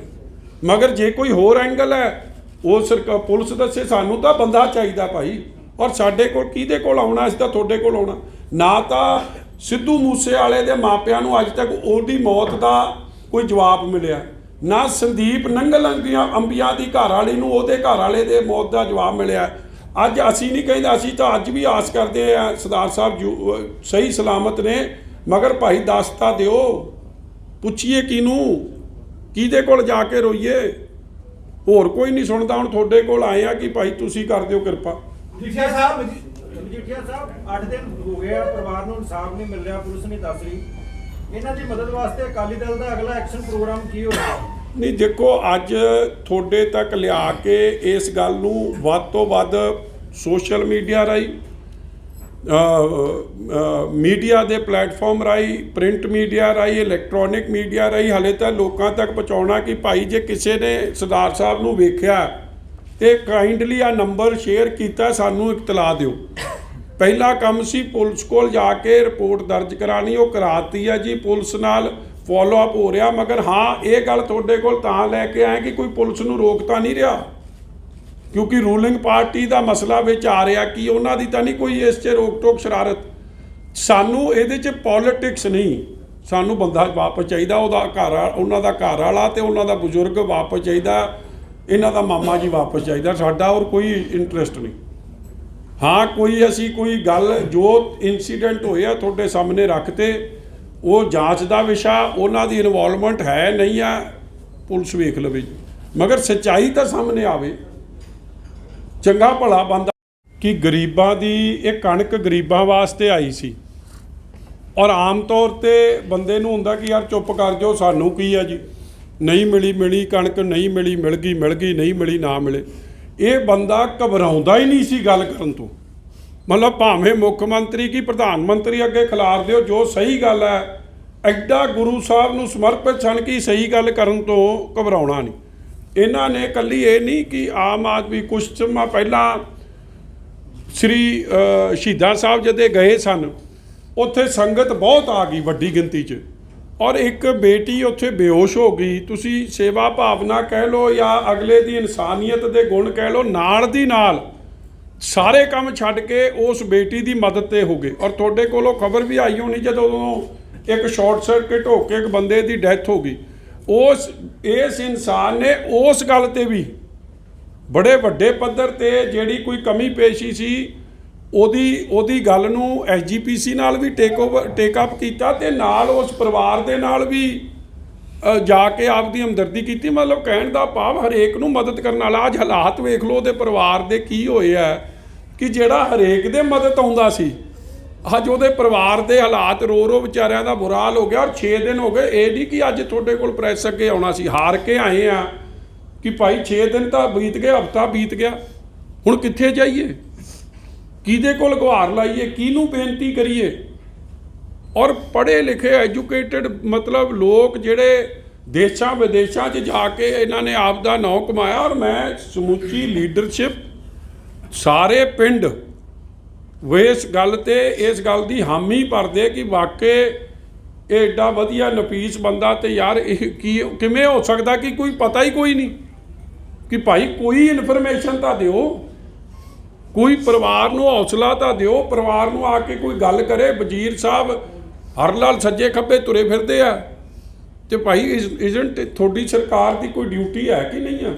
ਮਗਰ ਜੇ ਕੋਈ ਹੋਰ ਐਂਗਲ ਹੈ, ਉਹ ਸਰਕਾਰ ਪੁਲਿਸ ਦੱਸੇ ਸਾਨੂੰ ਤਾਂ ਬੰਦਾ ਚਾਹੀਦਾ ਭਾਈ। ਔਰ ਸਾਡੇ ਕੋਲ ਕਿਹਦੇ ਕੋਲ ਆਉਣਾ, ਅਸੀਂ ਤਾਂ ਤੁਹਾਡੇ ਕੋਲ ਆਉਣਾ। ਨਾ ਤਾਂ ਸਿੱਧੂ ਮੂਸੇ ਵਾਲੇ ਦੇ ਮਾਪਿਆਂ ਨੂੰ ਅੱਜ ਤੱਕ ਉਹਦੀ ਮੌਤ ਦਾ ਕੋਈ ਜਵਾਬ ਮਿਲਿਆ। ਨਾ ਸੰਦੀਪ ਨੰਗਲ ਅੰਬੀਆਂ ਅੰਬੀਆਂ ਦੀ ਘਰ ਵਾਲੀ ਨੂੰ ਉਹਦੇ ਘਰ ਵਾਲੇ ਦੇ ਮੌਤ ਦਾ ਜਵਾਬ ਮਿਲਿਆ। ਅੱਜ ਅਸੀਂ ਨਹੀਂ ਕਹਿੰਦੇ, ਅਸੀਂ ਤਾਂ ਅੱਜ ਵੀ ਆਸ ਕਰਦੇ ਆ, ਸਰਦਾਰ ਸਾਹਿਬ ਸਹੀ ਸਲਾਮਤ ਨੇ, ਮਗਰ ਭਾਈ ਦੱਸ ਦਿਓ। ਪੁੱਛੀਏ ਕਿਹਨੂੰ? ਕਿਹਦੇ ਕੋਲ ਜਾ ਕੇ ਰੋਈਏ? ਹੋਰ ਕੋਈ ਨਹੀਂ ਸੁਣਦਾ, ਹੁਣ ਤੁਹਾਡੇ ਕੋਲ ਆਏ ਆ ਕਿ ਭਾਈ ਤੁਸੀਂ ਕਰ ਦਿਓ ਕਿਰਪਾ। ਮਜੀਠੀਆ ਸਾਹਿਬ ਮਜੀਠੀਆ ਸਾਹਿਬ 8 ਦਿਨ ਹੋ ਗਏ ਆ, ਪਰਿਵਾਰ ਨੂੰ ਇਨਸਾਫ ਨਹੀਂ ਮਿਲ ਰਿਹਾ, ਪੁਲਿਸ ਨਹੀਂ ਦੱਸ ਰਹੀ। ਇਹਨਾਂ ਦੀ ਮਦਦ ਵਾਸਤੇ ਅਕਾਲੀ ਦਲ ਦਾ ਅਗਲਾ ਐਕਸ਼ਨ ਪ੍ਰੋਗਰਾਮ ਕੀ ਹੋਣਾ ਨਹੀਂ, ਦੇਖੋ, ਅੱਜ ਤੁਹਾਡੇ ਤੱਕ ਲਿਆ ਕੇ ਇਸ ਗੱਲ ਨੂੰ ਵੱਧ ਤੋਂ ਵੱਧ ਸੋਸ਼ਲ ਮੀਡੀਆ ਰਾਹੀਂ ਮੀਡੀਆ ਦੇ ਪਲੇਟਫਾਰਮ ਰਾਹੀਂ ਪ੍ਰਿੰਟ ਮੀਡੀਆ ਰਾਹੀਂ ਇਲੈਕਟ੍ਰੋਨਿਕ ਮੀਡੀਆ ਰਾਹੀਂ ਹਲੇ ਤਾਂ ਲੋਕਾਂ ਤੱਕ ਪਹੁੰਚਾਉਣਾ ਕਿ ਭਾਈ ਜੇ ਕਿਸੇ ਨੇ ਸਰਦਾਰ ਸਾਹਿਬ ਨੂੰ ਵੇਖਿਆ ਤੇ ਕਾਈਂਡਲੀ ਆ ਨੰਬਰ ਸ਼ੇਅਰ ਕੀਤਾ, ਸਾਨੂੰ ਇਤਲਾ ਦਿਓ। ਪਹਿਲਾ ਕੰਮ ਸੀ ਪੁਲਿਸ ਕੋਲ ਜਾ ਕੇ ਰਿਪੋਰਟ ਦਰਜ ਕਰਾਣੀ ਉਹ ਕਰਾਤੀ ਆ ਜੀ ਪੁਲਿਸ ਨਾਲ ਫਾਲੋ ਅਪ ਹੋ ਰਿਹਾ, ਮਗਰ ਹਾਂ, ਇਹ ਗੱਲ ਤੁਹਾਡੇ ਕੋਲ ਤਾਂ ਲੈ ਕੇ ਆਏ ਕਿ ਕੋਈ ਪੁਲਿਸ ਨੂੰ ਰੋਕ ਤਾਂ ਨਹੀਂ ਰਿਹਾ? ਕਿਉਂਕਿ ਰੂਲਿੰਗ ਪਾਰਟੀ ਦਾ ਮਸਲਾ ਵਿੱਚ ਆ ਰਿਹਾ ਕਿ, ਉਹਨਾਂ ਦੀ ਤਾਂ ਨਹੀਂ ਕੋਈ ਇਸ 'ਚ ਰੋਕ ਟੋਕ ਸ਼ਰਾਰਤ। ਸਾਨੂੰ ਇਹਦੇ 'ਚ ਪੋਲਿਟਿਕਸ ਨਹੀਂ। ਸਾਨੂੰ ਬੰਦਾ ਵਾਪਸ ਚਾਹੀਦਾ, ਉਹਦਾ ਘਰ ਉਹਨਾਂ ਦਾ ਘਰ ਵਾਲਾ ਤੇ ਉਹਨਾਂ ਦਾ ਬਜ਼ੁਰਗ ਵਾਪਸ ਚਾਹੀਦਾ, ਇਹਨਾਂ ਦਾ ਮਾਮਾ ਜੀ ਵਾਪਸ ਚਾਹੀਦਾ, ਸਾਡਾ ਔਰ ਕੋਈ ਇੰਟਰਸਟ ਨਹੀਂ। ਹਾਂ, ਕੋਈ ਅਸੀਂ ਕੋਈ ਗੱਲ ਜੋ ਇਨਸੀਡੈਂਟ ਹੋਇਆ ਤੁਹਾਡੇ ਸਾਹਮਣੇ ਰੱਖਤੇ ਉਹ ਜਾਂਚ ਦਾ ਵਿਸ਼ਾ, ਉਹਨਾਂ ਦੀ ਇਨਵੋਲਵਮੈਂਟ ਹੈ ਨਹੀਂ ਆ, ਪੁਲਿਸ ਵੇਖ ਲਵੇ ਜੀ। ਮਗਰ ਸੱਚਾਈ ਤਾਂ ਸਾਹਮਣੇ ਆਵੇ। ਚੰਗਾ ਭਲਾ ਬੰਦਾ ਕਿ ਗਰੀਬਾਂ ਦੀ ਇਹ ਕਣਕ ਗਰੀਬਾਂ ਵਾਸਤੇ ਆਈ ਸੀ। ਔਰ ਆਮ ਤੌਰ ਤੇ ਬੰਦੇ ਨੂੰ ਹੁੰਦਾ ਕਿ ਯਾਰ ਚੁੱਪ ਕਰ ਜਾਓ, ਸਾਨੂੰ ਕੀ ਆ ਜੀ? ਨਹੀਂ ਮਿਲੀ ਮਿਲੀ ਕਣਕ, ਨਹੀਂ ਮਿਲੀ, ਮਿਲ ਗਈ ਮਿਲ ਗਈ, ਨਹੀਂ ਮਿਲੀ, ਨਾ ਮਿਲੇ। ਇਹ ਬੰਦਾ ਘਬਰਾਉਂਦਾ ਹੀ ਨਹੀਂ ਸੀ ਗੱਲ ਕਰਨ ਤੋਂ। ਮਤਲਬ ਭਾਵੇਂ ਮੁੱਖ ਮੰਤਰੀ ਕੀ ਪ੍ਰਧਾਨ ਮੰਤਰੀ ਅੱਗੇ ਖਿਲਾਰ ਦਿਓ, ਜੋ ਸਹੀ ਗੱਲ ਹੈ, ਐਡਾ ਗੁਰੂ ਸਾਹਿਬ ਨੂੰ ਸਮਰਪਿਤ ਸਨ ਕਿ ਸਹੀ ਗੱਲ ਕਰਨ ਤੋਂ ਘਬਰਾਉਣਾ ਨਹੀਂ। ਇਹਨਾਂ ਨੇ ਕੱਲੀ ਇਹ ਨਹੀਂ ਕਿ ਆਮ ਆਦਮੀ ਕੁਛ ਸਮਾਂ ਪਹਿਲਾਂ ਸ੍ਰੀ ਸ਼ਹੀਦਾਂ ਸਾਹਿਬ ਜਦੇ ਗਏ ਸਨ, ਉੱਥੇ ਸੰਗਤ ਬਹੁਤ ਆ ਗਈ ਵੱਡੀ ਗਿਣਤੀ 'ਚ। ਔਰ ਇੱਕ ਬੇਟੀ ਉੱਥੇ ਬੇਹੋਸ਼ ਹੋ ਗਈ। ਤੁਸੀਂ ਸੇਵਾ ਭਾਵਨਾ ਕਹਿ ਲਓ ਜਾਂ ਅਗਲੇ ਦੀ ਇਨਸਾਨੀਅਤ ਦੇ ਗੁਣ ਕਹਿ ਲਓ, ਨਾਲ ਦੀ ਨਾਲ ਸਾਰੇ ਕੰਮ ਛੱਡ ਕੇ ਉਸ ਬੇਟੀ ਦੀ ਮਦਦ ਤੇ ਹੋ ਗਏ। ਔਰ ਤੁਹਾਡੇ ਕੋਲੋਂ ਖਬਰ ਵੀ ਆਈ ਹੋਣੀ ਜਦੋਂ ਇੱਕ ਸ਼ਾਰਟ ਸਰਕਟ ਹੋ ਕੇ ਇੱਕ ਬੰਦੇ ਦੀ ਡੈਥ ਹੋ ਗਈ। ਉਸ, ਇਸ ਇਨਸਾਨ ਨੇ ਉਸ ਗੱਲ ਤੇ ਵੀ ਬੜੇ ਵੱਡੇ ਪੱਧਰ ਤੇ ਜਿਹੜੀ ਕੋਈ ਕਮੀ ਪੇਸ਼ੀ ਸੀ ਉਹਦੀ ਉਹਦੀ ਗੱਲ ਨੂੰ ਐਸਜੀਪੀਸੀ ਨਾਲ ਵੀ ਟੇਕ ਓਵਰ ਟੇਕ ਅਪ ਕੀਤਾ ਤੇ ਨਾਲ ਉਸ ਪਰਿਵਾਰ ਦੇ ਨਾਲ ਵੀ ਜਾ ਕੇ ਆਪਦੀ ਹਮਦਰਦੀ ਕੀਤੀ, ਮਤਲਬ ਕਹਿਣ ਦਾ ਭਾਵ ਹਰੇਕ ਨੂੰ ਮਦਦ ਕਰਨ ਵਾਲਾ। ਅੱਜ ਹਾਲਾਤ ਵੇਖ ਲਓ ਉਹਦੇ ਪਰਿਵਾਰ ਦੇ ਕੀ ਹੋਏ ਆ, ਕਿ ਜਿਹੜਾ ਹਰੇਕ ਦੇ ਮਦਦ ਆਉਂਦਾ ਸੀ, ਅੱਜ ਉਹਦੇ ਪਰਿਵਾਰ ਦੇ ਹਾਲਾਤ ਰੋ ਰੋ ਵਿਚਾਰਿਆਂ ਦਾ ਬੁਰਾ ਹਾਲ ਹੋ ਗਿਆ ਔਰ 6 ਦਿਨ ਹੋ ਗਏ। ਇਹ ਨਹੀਂ ਕਿ ਅੱਜ ਤੁਹਾਡੇ ਕੋਲ ਪ੍ਰੈਸ ਅੱਗੇ ਆਉਣਾ ਸੀ, ਹਾਰ ਕੇ ਆਏ ਆ ਕਿ ਭਾਈ 6 ਦਿਨ ਤਾਂ ਬੀਤ ਗਏ, ਹਫਤਾ ਬੀਤ ਗਿਆ। ਹੁਣ ਕਿੱਥੇ ਜਾਈਏ? ਕਿਹਦੇ ਕੋਲ ਗੁਹਾਰ ਲਾਈਏ, ਕਿਹਨੂੰ ਬੇਨਤੀ ਕਰੀਏ? ਔਰ ਪੜ੍ਹੇ ਲਿਖੇ ਐਜੂਕੇਟਿਡ ਮਤਲਬ ਲੋਕ ਜਿਹੜੇ ਦੇਸ਼ਾਂ ਵਿਦੇਸ਼ਾਂ 'ਚ ਜਾ ਕੇ ਇਹਨਾਂ ਨੇ ਆਪ ਦਾ ਨਾਂ ਕਮਾਇਆ ਔਰ ਮੈਂ ਸਮੁੱਚੀ ਲੀਡਰਸ਼ਿਪ ਸਾਰੇ ਪਿੰਡ ਉਹ ਇਸ ਗੱਲ ਤੇ, ਇਸ ਗੱਲ ਦੀ ਹਾਮੀ ਭਰਦੇ ਕਿ ਵਾਕਈ ਇਹ ਏਡਾ ਵਧੀਆ ਨਫੀਸ ਬੰਦਾ ਤੇ ਯਾਰ ਇਹ ਕੀ, ਕਿਵੇਂ ਹੋ ਸਕਦਾ ਕਿ ਕੋਈ ਪਤਾ ਹੀ ਕੋਈ ਨਹੀਂ? ਕਿ ਭਾਈ ਕੋਈ ਇਨਫੋਰਮੇਸ਼ਨ ਤਾਂ ਦਿਓ। ਕੋਈ ਪਰਿਵਾਰ ਨੂੰ ਹੌਸਲਾ ਤਾਂ ਦਿਓ, ਪਰਿਵਾਰ ਨੂੰ ਆ ਕੇ ਕੋਈ ਗੱਲ ਕਰੇ। ਵਜ਼ੀਰ ਸਾਹਿਬ ਹਰ ਲਾਲ ਸੱਜੇ ਖੱਬੇ ਤੁਰੇ ਫਿਰਦੇ ਆ। ਤੇ ਭਾਈ ਇਜ਼ਨਟ ਤੁਹਾਡੀ ਸਰਕਾਰ ਦੀ ਕੋਈ ਡਿਊਟੀ ਹੈ ਕਿ ਨਹੀਂ ਹੈ?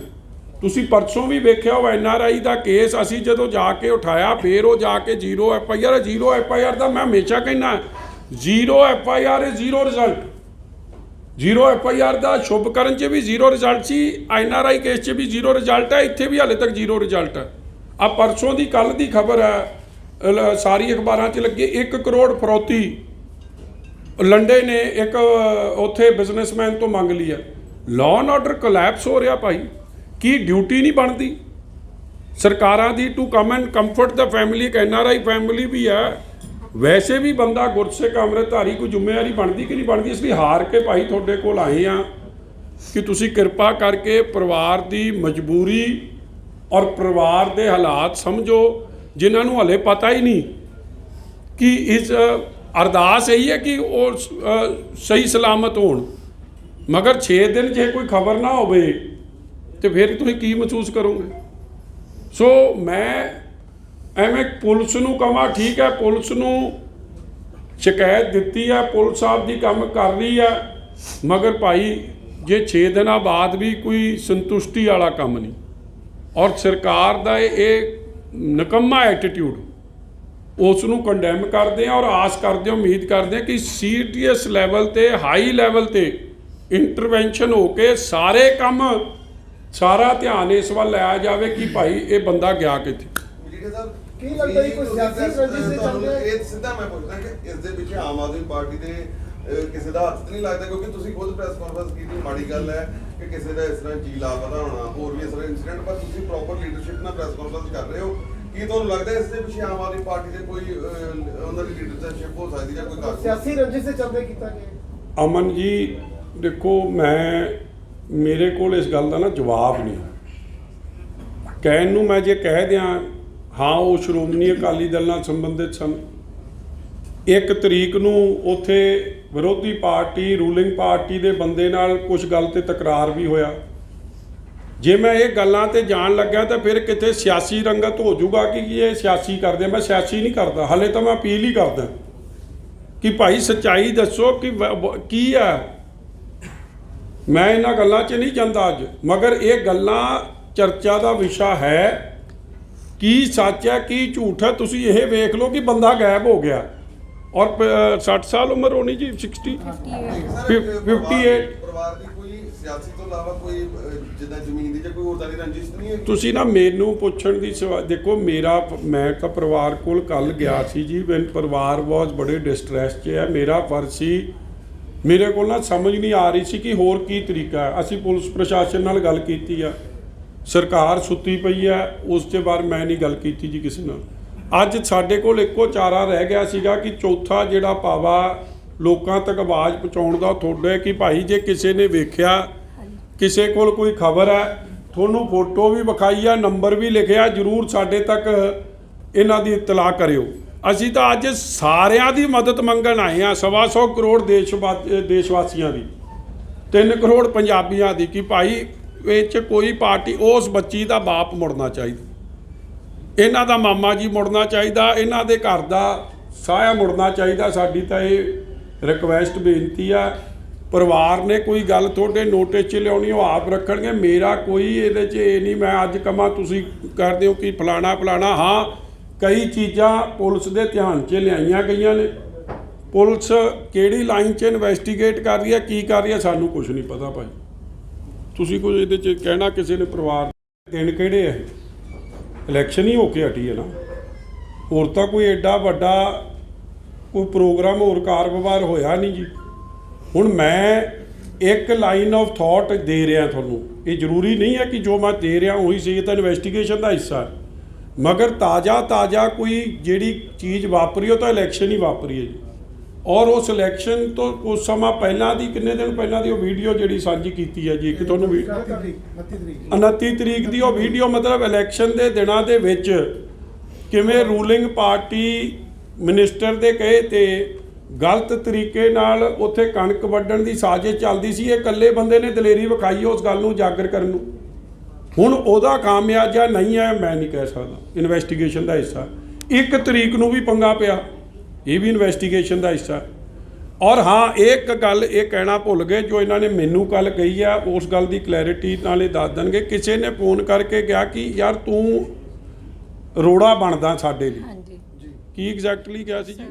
ਤੁਸੀਂ ਪਰਸੋਂ ਵੀ ਵੇਖਿਆ ਹੋ ਐਨ ਆਰ ਆਈ ਦਾ ਕੇਸ, ਅਸੀਂ ਜਦੋਂ ਜਾ ਕੇ ਉਠਾਇਆ, ਫੇਰ ਉਹ ਜਾ ਕੇ zero F I R zero F I R ਦਾ ਮੈਂ ਹਮੇਸ਼ਾ ਕਹਿੰਦਾ, zero F I R is zero result zero F I R ਦਾ ਸ਼ੁਭ ਕਰਨ 'ਚ ਵੀ zero result C, N R I case 'ਚ ਵੀ ਜ਼ੀਰੋ ਰਿਜ਼ਲਟ ਹੈ, ਇੱਥੇ ਵੀ ਹਾਲੇ ਤੱਕ ਜ਼ੀਰੋ ਰਿਜ਼ਲਟ ਹੈ। ਆ ਪਰਸੋਂ ਦੀ ਕੱਲ ਦੀ ਖਬਰ ਹੈ ਅਲ- ਸਾਰੀ ਅਖਬਾਰਾਂ 'ਚ ਲੱਗੀ 1 ਕਰੋੜ ਫਰੋਤੀ ਲੰਡੇ ਨੇ ਇੱਕ ਉੱਥੇ ਬਿਜ਼ਨਸਮੈਨ ਤੋਂ ਮੰਗ ਲਈ ਹੈ। ਲਾਅ ਐਂਡ ਆਰਡਰ ਕੋਲੈਪਸ ਹੋ ਰਿਹਾ ਭਾਈ, ਕੀ ਡਿਊਟੀ ਨਹੀਂ ਬਣਦੀ? ਸਰਕਾਰਾਂ ਦੀ ਟੂ ਕਮ ਐਂਡ ਕੰਫਰਟ ਦਾ ਫੈਮਿਲੀ ਇੱਕ ਆਈ ਫੈਮਿਲੀ ਵੀ ਹੈ। ਵੈਸੇ ਵੀ ਬੰਦਾ ਗੁਰਸਿੱਖ ਅੰਮ੍ਰਿਤਧਾਰੀ ਕੋਈ ਜ਼ਿੰਮੇਵਾਰੀ ਬਣਦੀ ਕਿ ਨਹੀਂ ਬਣਦੀ? ਇਸ ਲਈ ਹਾਰ ਕੇ ਭਾਈ ਤੁਹਾਡੇ ਕੋਲ ਆਏ ਆ ਕਿ ਤੁਸੀਂ ਕਿਰਪਾ ਕਰਕੇ ਪਰਿਵਾਰ ਦੀ ਮਜਬੂਰੀ ਔਰ ਪਰਿਵਾਰ ਦੇ ਹਾਲਾਤ ਸਮਝੋ, ਜਿਨ੍ਹਾਂ ਨੂੰ ਹਲੇ ਪਤਾ ਹੀ ਨਹੀਂ ਕਿ ਇਸ ਅਰਦਾਸ ਇਹੀ ਹੈ ਕਿ ਉਹ ਸਹੀ ਸਲਾਮਤ ਹੋਣ। ਮਗਰ 6 ਦਿਨ ਜੇ ਕੋਈ ਖਬਰ ਨਾ ਹੋਵੇ, ਤੇ ਫਿਰ ਤੁਸੀਂ ਕੀ ਮਹਿਸੂਸ ਕਰੋਗੇ? ਸੋ ਮੈਂ ਐਵੇਂ ਪੁਲਿਸ ਨੂੰ ਕਹਾਂ, ਠੀਕ ਹੈ, ਪੁਲਿਸ ਨੂੰ ਸ਼ਿਕਾਇਤ ਦਿੱਤੀ ਹੈ, ਪੁਲਿਸ ਸਾਹਿਬ ਦੀ ਕੰਮ ਕਰ ਰਹੀ ਹੈ, ਮਗਰ ਭਾਈ, ਜੇ 6 ਦਿਨਾਂ ਬਾਅਦ ਵੀ ਕੋਈ ਸੰਤੁਸ਼ਟੀ ਵਾਲਾ ਕੰਮ ਨਹੀਂ। ਔਰ ਸਰਕਾਰ ਦਾ ਇਹ- ਇਹ ਨਕੰਮਾ ਐਟੀਟਿਊਡ ਉਸ ਨੂੰ ਕੰਡੈਮ ਕਰਦੇ ਆ ਔਰ ਆਸ ਕਰਦੇ ਆ ਉਮੀਦ ਕਰਦੇ ਆ ਕਿ ਸੀਰੀਅਸ ਲੈਵਲ ਤੇ ਹਾਈ ਲੈਵਲ ਤੇ ਇੰਟਰਵੈਂਸ਼ਨ ਹੋ ਕੇ ਸਾਰੇ ਕੰਮ ਸਾਰਾ ਧਿਆਨ ਇਸ ਵੱਲ ਲਾਇਆ ਜਾਵੇ ਕਿ ਭਾਈ ਇਹ ਬੰਦਾ ਗਿਆ ਕਿੱਥੇ ਕੀ ਲੱਗਦਾ ਜੀ ਕੋਈ ਸਿਆਸੀ ਤੁਸੀਂ ਰੰਜਿਸ਼ ਦੇ? ਇਹ ਸਿੱਧਾ ਮੈਂ ਪੁੱਛਦਾ ਕਿ ਇਸ ਦੇ ਪਿੱਛੇ ਆਮ ਆਦਮੀ ਪਾਰਟੀ ਦੇ ਕਿਸੇ ਦਾ ਹੱਥ ਨਹੀਂ ਲੱਗਦਾ ਕਿਉਂਕਿ ਤੁਸੀਂ ਖੁਦ ਪ੍ਰੈਸ ਕਾਨਫਰੰਸ ਕੀਤੀ ਮਾੜੀ ਗੱਲ ਹੈ ਕਿ ਕਿਸੇ ਦਾ ਇਸ ਤਰ੍ਹਾਂ ਜੀ ਲਾਪਤਾ ਹੋਣਾ ਹੋਰ ਵੀ ਇਸ ਤਰ੍ਹਾਂ ਇਨਸੀਡੈਂਟ ਪਰ ਤੁਸੀਂ ਪ੍ਰੋਪਰ ਲੀਡਰਸ਼ਿਪ ਨਾਲ ਪ੍ਰੈਸ ਕਾਨਫਰੰਸ ਕਰ ਰਹੇ ਹੋ। ਕੀ ਤੁਹਾਨੂੰ ਲੱਗਦਾ ਇਸ ਦੇ ਪਿੱਛੇ ਆਮ ਆਦਮੀ ਪਾਰਟੀ ਦੇ ਕੋਈ ਉਹਨਾਂ ਦੀ ਲੀਡਰਸ਼ਿਪ ਹੋ ਸਕਦੀ ਜਾਂ ਕੋਈ ਕਾਰਨ? ਸਿਆਸੀ ਰੰਜਿਸ਼ ਦੇ ਚੱਲਦੇ ਕੀਤਾ ਗਿਆ। ਅਮਨ ਜੀ ਦੇਖੋ ਮੈਂ ਮੇਰੇ ਕੋਲ ਇਸ ਗੱਲ ਦਾ ਨਾ ਜਵਾਬ ਨਹੀਂ। ਕਹਿਣ ਨੂੰ ਮੈਂ ਜੇ ਕਹਿ ਦਿਆਂ ਹਾਂ ਉਹ ਸ਼੍ਰੋਮਣੀ ਅਕਾਲੀ ਦਲ ਨਾਲ ਸੰਬੰਧਿਤ ਸਨ। ਇੱਕ ਤਰੀਕ ਨੂੰ ਉਥੇ ਵਿਰੋਧੀ ਪਾਰਟੀ, ਰੂਲਿੰਗ ਪਾਰਟੀ ਦੇ ਬੰਦੇ ਨਾਲ ਕੁਝ ਗੱਲ ਤੇ ਤਕਰਾਰ ਵੀ ਹੋਇਆ। ਜੇ ਮੈਂ ਇਹ ਗੱਲਾਂ ਤੇ ਜਾਣ ਲੱਗਾ ਤਾਂ ਫਿਰ ਕਿਤੇ ਸਿਆਸੀ ਰੰਗਤ ਹੋ ਜਾਊਗਾ ਕਿ ਇਹ ਸਿਆਸੀ ਕਰਦੇ ਮੈਂ ਸਿਆਸੀ ਨਹੀਂ ਕਰਦਾ, ਹਲੇ ਤਾਂ ਮੈਂ ਅਪੀਲ ਹੀ ਕਰਦਾ ਕਿ ਭਾਈ ਸੱਚਾਈ ਦੱਸੋ ਕਿ ਕੀ ਆ? ਮੈਂ ਇਹਨਾਂ ਗੱਲਾਂ 'ਚ ਨਹੀਂ ਜਾਂਦਾ ਅੱਜ, ਮਗਰ ਇਹ ਗੱਲਾਂ ਚਰਚਾ ਦਾ ਵਿਸ਼ਾ ਹੈ। ਕੀ ਸੱਚ ਹੈ, ਕੀ ਝੂਠ ਹੈ, ਤੁਸੀਂ ਇਹ ਵੇਖ ਲਓ ਕਿ ਬੰਦਾ ਗਾਇਬ ਹੋ ਗਿਆ। ਔਰ ਪ- 60 ਸਾਲ ਉਮਰ ਹੋਣੀ ਜੀ 60 ਸਰ, ਫਿਫ- ਪਰਿਵਾਰ- 58 ਪਰਿਵਾਰ ਦੀ ਕੋਈ ਸਿਆਸੀ ਤੋਂ ਇਲਾਵਾ ਕੋਈ ਜਿੱਦਾਂ ਜ਼ਮੀਨ ਦੀ ਜਾਂ ਕੋਈ ਹੋਰ ਦੀ ਰੰਜਿਸ਼ ਨਹੀਂ ਹੈ ਤੁਸੀਂ ਨਾ ਮੈਨੂੰ ਪੁੱਛਣ ਦੀ ਦੇਖੋ ਮੇਰਾ ਮੈਂ ਤਾਂ ਪਰਿਵਾਰ ਕੋਲ ਕੱਲ ਗਿਆ ਸੀ ਜੀ ਵੈਨ ਪਰਿਵਾਰ ਵਾਸ ਬੜੇ ਡਿਸਟ੍ਰੈਸ 'ਚ ਹੈ ਮੇਰਾ ਫਰਜ਼ ਸੀ ਮੇਰੇ ਕੋਲ ਨਾ ਸਮਝ ਨਹੀਂ ਆ ਰਹੀ ਸੀ ਕਿ ਹੋਰ ਕੀ ਤਰੀਕਾ ਹੈ। ਅਸੀਂ ਪੁਲਿਸ ਪ੍ਰਸ਼ਾਸਨ ਨਾਲ ਗੱਲ ਕੀਤੀ ਆ। ਸਰਕਾਰ ਸੁੱਤੀ ਪਈ ਹੈ ਉਸ ਤੇ ਬਾਅਦ ਮੈਂ ਨਹੀਂ ਗੱਲ ਕੀਤੀ ਜੀ ਕਿਸੇ ਨਾਲ। ਅੱਜ ਸਾਡੇ ਕੋਲ ਇੱਕੋ ਚਾਰਾ ਰਹਿ ਗਿਆ ਸੀਗਾ ਕਿ ਚੌਥਾ ਜਿਹੜਾ ਪਾਵਾ ਲੋਕਾਂ ਤੱਕ ਆਵਾਜ਼ ਪਹੁੰਚਾਉਣ ਦਾ ਤੁਹਾਡੇ ਕਿ ਭਾਈ ਜੇ ਕਿਸੇ ਨੇ ਵੇਖਿਆ, ਕਿਸੇ ਕੋਲ ਕੋਈ ਖਬਰ ਹੈ, ਤੁਹਾਨੂੰ ਫੋਟੋ ਵੀ ਵਿਖਾਈ ਆ, ਨੰਬਰ ਵੀ ਲਿਖਿਆ, ਜਰੂਰ ਸਾਡੇ ਤੱਕ ਇਹਨਾਂ ਦੀ ਇਤਲਾਹ ਕਰਿਓ। ਅਸੀਂ ਤਾਂ ਅੱਜ ਸਾਰਿਆਂ ਦੀ ਮਦਦ ਮੰਗਣ ਆਏ ਆ ਸਵਾ ਸੌ ਕਰੋੜ ਦੇਸ਼ ਦੇਸ਼ ਵਾਸੀਆਂ ਦੀ 3 ਕਰੋੜ ਪੰਜਾਬੀਆਂ ਦੀ, ਕਿ ਭਾਈ ਵਿੱਚ ਕੋਈ ਪਾਰਟੀ ਉਸ ਬੱਚੀ ਦਾ ਬਾਪ ਮੁੜਨਾ ਚਾਹੀਦਾ। ਇਹਨਾਂ ਦਾ ਮਾਮਾ ਜੀ ਮੁੜਨਾ ਚਾਹੀਦਾ, ਇਹਨਾਂ ਦੇ ਘਰ ਦਾ ਸਾਇਆ ਮੁੜਨਾ ਚਾਹੀਦਾ। ਸਾਡੀ ਤਾਂ ਇਹ ਰਿਕਵੈਸਟ ਬੇਨਤੀ ਆ, ਪਰਿਵਾਰ ਨੇ ਕੋਈ ਗੱਲ ਤੁਹਾਡੇ ਨੋਟਿਸ 'ਚ ਲਿਆਉਣੀ, ਉਹ ਆਪ ਰੱਖਣਗੇ। ਮੇਰਾ ਕੋਈ ਇਹਦੇ 'ਚ ਇਹ ਨਹੀਂ, ਮੈਂ ਅੱਜ ਕਮਾ ਤੁਸੀਂ ਕਰਦੇ ਹੋ ਕਿ ਫਲਾਣਾ ਫਲਾਣਾ। ਹਾਂ, ਕਈ ਚੀਜ਼ਾਂ ਪੁਲਿਸ ਦੇ ਧਿਆਨ 'ਚ ਲਿਆਈਆਂ ਗਈਆਂ ਨੇ। ਪੁਲਿਸ ਕਿਹੜੀ ਲਾਈਨ 'ਚ ਇਨਵੈਸਟੀਗੇਟ ਕਰ ਰਹੀ ਹੈ, ਕੀ ਕਰ ਰਹੀ ਹੈ, ਸਾਨੂੰ ਕੁਝ ਨਹੀਂ ਪਤਾ ਭਾਈ। ਤੁਸੀਂ ਕੁਝ ਇਹਦੇ 'ਚ ਕਹਿਣਾ ਕਿਸੇ ਨੇ ਪਰਿਵਾਰ ਦਿਨ ਕਿਹੜੇ ਹੈ ਇਲੈਕਸ਼ਨ ਹੀ ਹੋ ਕੇ ਹਟੀ ਹੈ ਨਾ। ਹੋਰ ਤਾਂ ਕੋਈ ਐਡਾ ਵੱਡਾ ਕੋਈ ਪ੍ਰੋਗਰਾਮ ਹੋਰ ਕਾਰ ਹੋਇਆ ਨਹੀਂ ਜੀ। ਹੁਣ ਮੈਂ ਇੱਕ ਲਾਈਨ ਆਫ ਥਾਟ ਦੇ ਰਿਹਾ ਤੁਹਾਨੂੰ। ਇਹ ਜ਼ਰੂਰੀ ਨਹੀਂ ਹੈ ਕਿ ਜੋ ਮੈਂ ਦੇ ਰਿਹਾ ਉਹੀ ਸਹੀ ਤਾਂ ਇਨਵੈਸਟੀਗੇਸ਼ਨ ਦਾ ਹਿੱਸਾ ਹੈ। ਮਗਰ ਤਾਜ਼ਾ ਤਾਜ਼ਾ ਕੋਈ ਜਿਹੜੀ ਚੀਜ਼ ਵਾਪਰੀ, ਉਹ ਤਾਂ ਇਲੈਕਸ਼ਨ ਹੀ ਵਾਪਰੀ ਹੈ ਜੀ। ਔਰ ਉਸ ਇਲੈਕਸ਼ਨ ਤੋਂ ਕੁਝ ਸਮਾਂ ਪਹਿਲਾਂ ਦੀ ਕਿੰਨੇ ਦਿਨ ਪਹਿਲਾਂ ਦੀ ਉਹ ਵੀਡੀਓ ਜਿਹੜੀ ਸਾਂਝੀ ਕੀਤੀ ਹੈ ਜੀ ਇੱਕ ਤੁਹਾਨੂੰ ਵੀ 29 ਤਰੀਕ 29 ਤਰੀਕ ਦੀ ਉਹ ਵੀਡੀਓ ਮਤਲਬ ਇਲੈਕਸ਼ਨ ਦੇ ਦਿਨਾਂ ਦੇ ਵਿੱਚ ਕਿਵੇਂ ਰੂਲਿੰਗ ਪਾਰਟੀ ਮਿਨਿਸਟਰ ਦੇ ਕਹੇ ਤੇ ਗਲਤ ਤਰੀਕੇ ਨਾਲ ਉੱਥੇ ਕਣਕ ਵੱਢਣ ਦੀ ਸਾਜ਼ਿਸ਼ ਚੱਲਦੀ ਸੀ ਇਹ ਇਕੱਲੇ ਬੰਦੇ ਨੇ ਦਲੇਰੀ ਵਿਖਾਈ ਉਸ ਗੱਲ ਨੂੰ ਉਜਾਗਰ ਕਰਨ ਨੂੰ। ਹੁਣ ਉਹਦਾ ਕਾਮਯਾਬ ਜਾਂ ਨਹੀਂ ਹੈ ਮੈਂ ਨਹੀਂ ਕਹਿ ਸਕਦਾ। ਇਨਵੈਸਟੀਗੇਸ਼ਨ ਦਾ ਹਿੱਸਾ। ਇੱਕ ਤਰੀਕ ਨੂੰ ਵੀ ਪੰਗਾ ਪਿਆ। ਇਹ ਵੀ ਇਨਵੈਸਟੀਗੇਸ਼ਨ ਦਾ ਹਿੱਸਾ। ਔਰ ਹਾਂ ਇੱਕ ਗੱਲ ਇਹ ਕਹਿਣਾ ਭੁੱਲ ਗਏ ਜੋ ਇਹਨਾਂ ਨੇ ਮੈਨੂੰ ਕੱਲ ਕਹੀ ਆ ਉਸ ਗੱਲ ਦੀ ਕਲੈਰਿਟੀ ਨਾਲ ਇਹ ਦੱਸ ਦੇਣਗੇ। ਕਿਸੇ ਨੇ ਫੋਨ ਕਰਕੇ ਕਿਹਾ ਕਿ ਯਾਰ ਤੂੰ ਰੋੜਾ ਬਣਦਾ ਸਾਡੇ ਲਈ। ਹਾਂਜੀ। ਕੀ ਐਗਜ਼ੈਕਟਲੀ ਕਿਹਾ ਸੀ ਜੀ?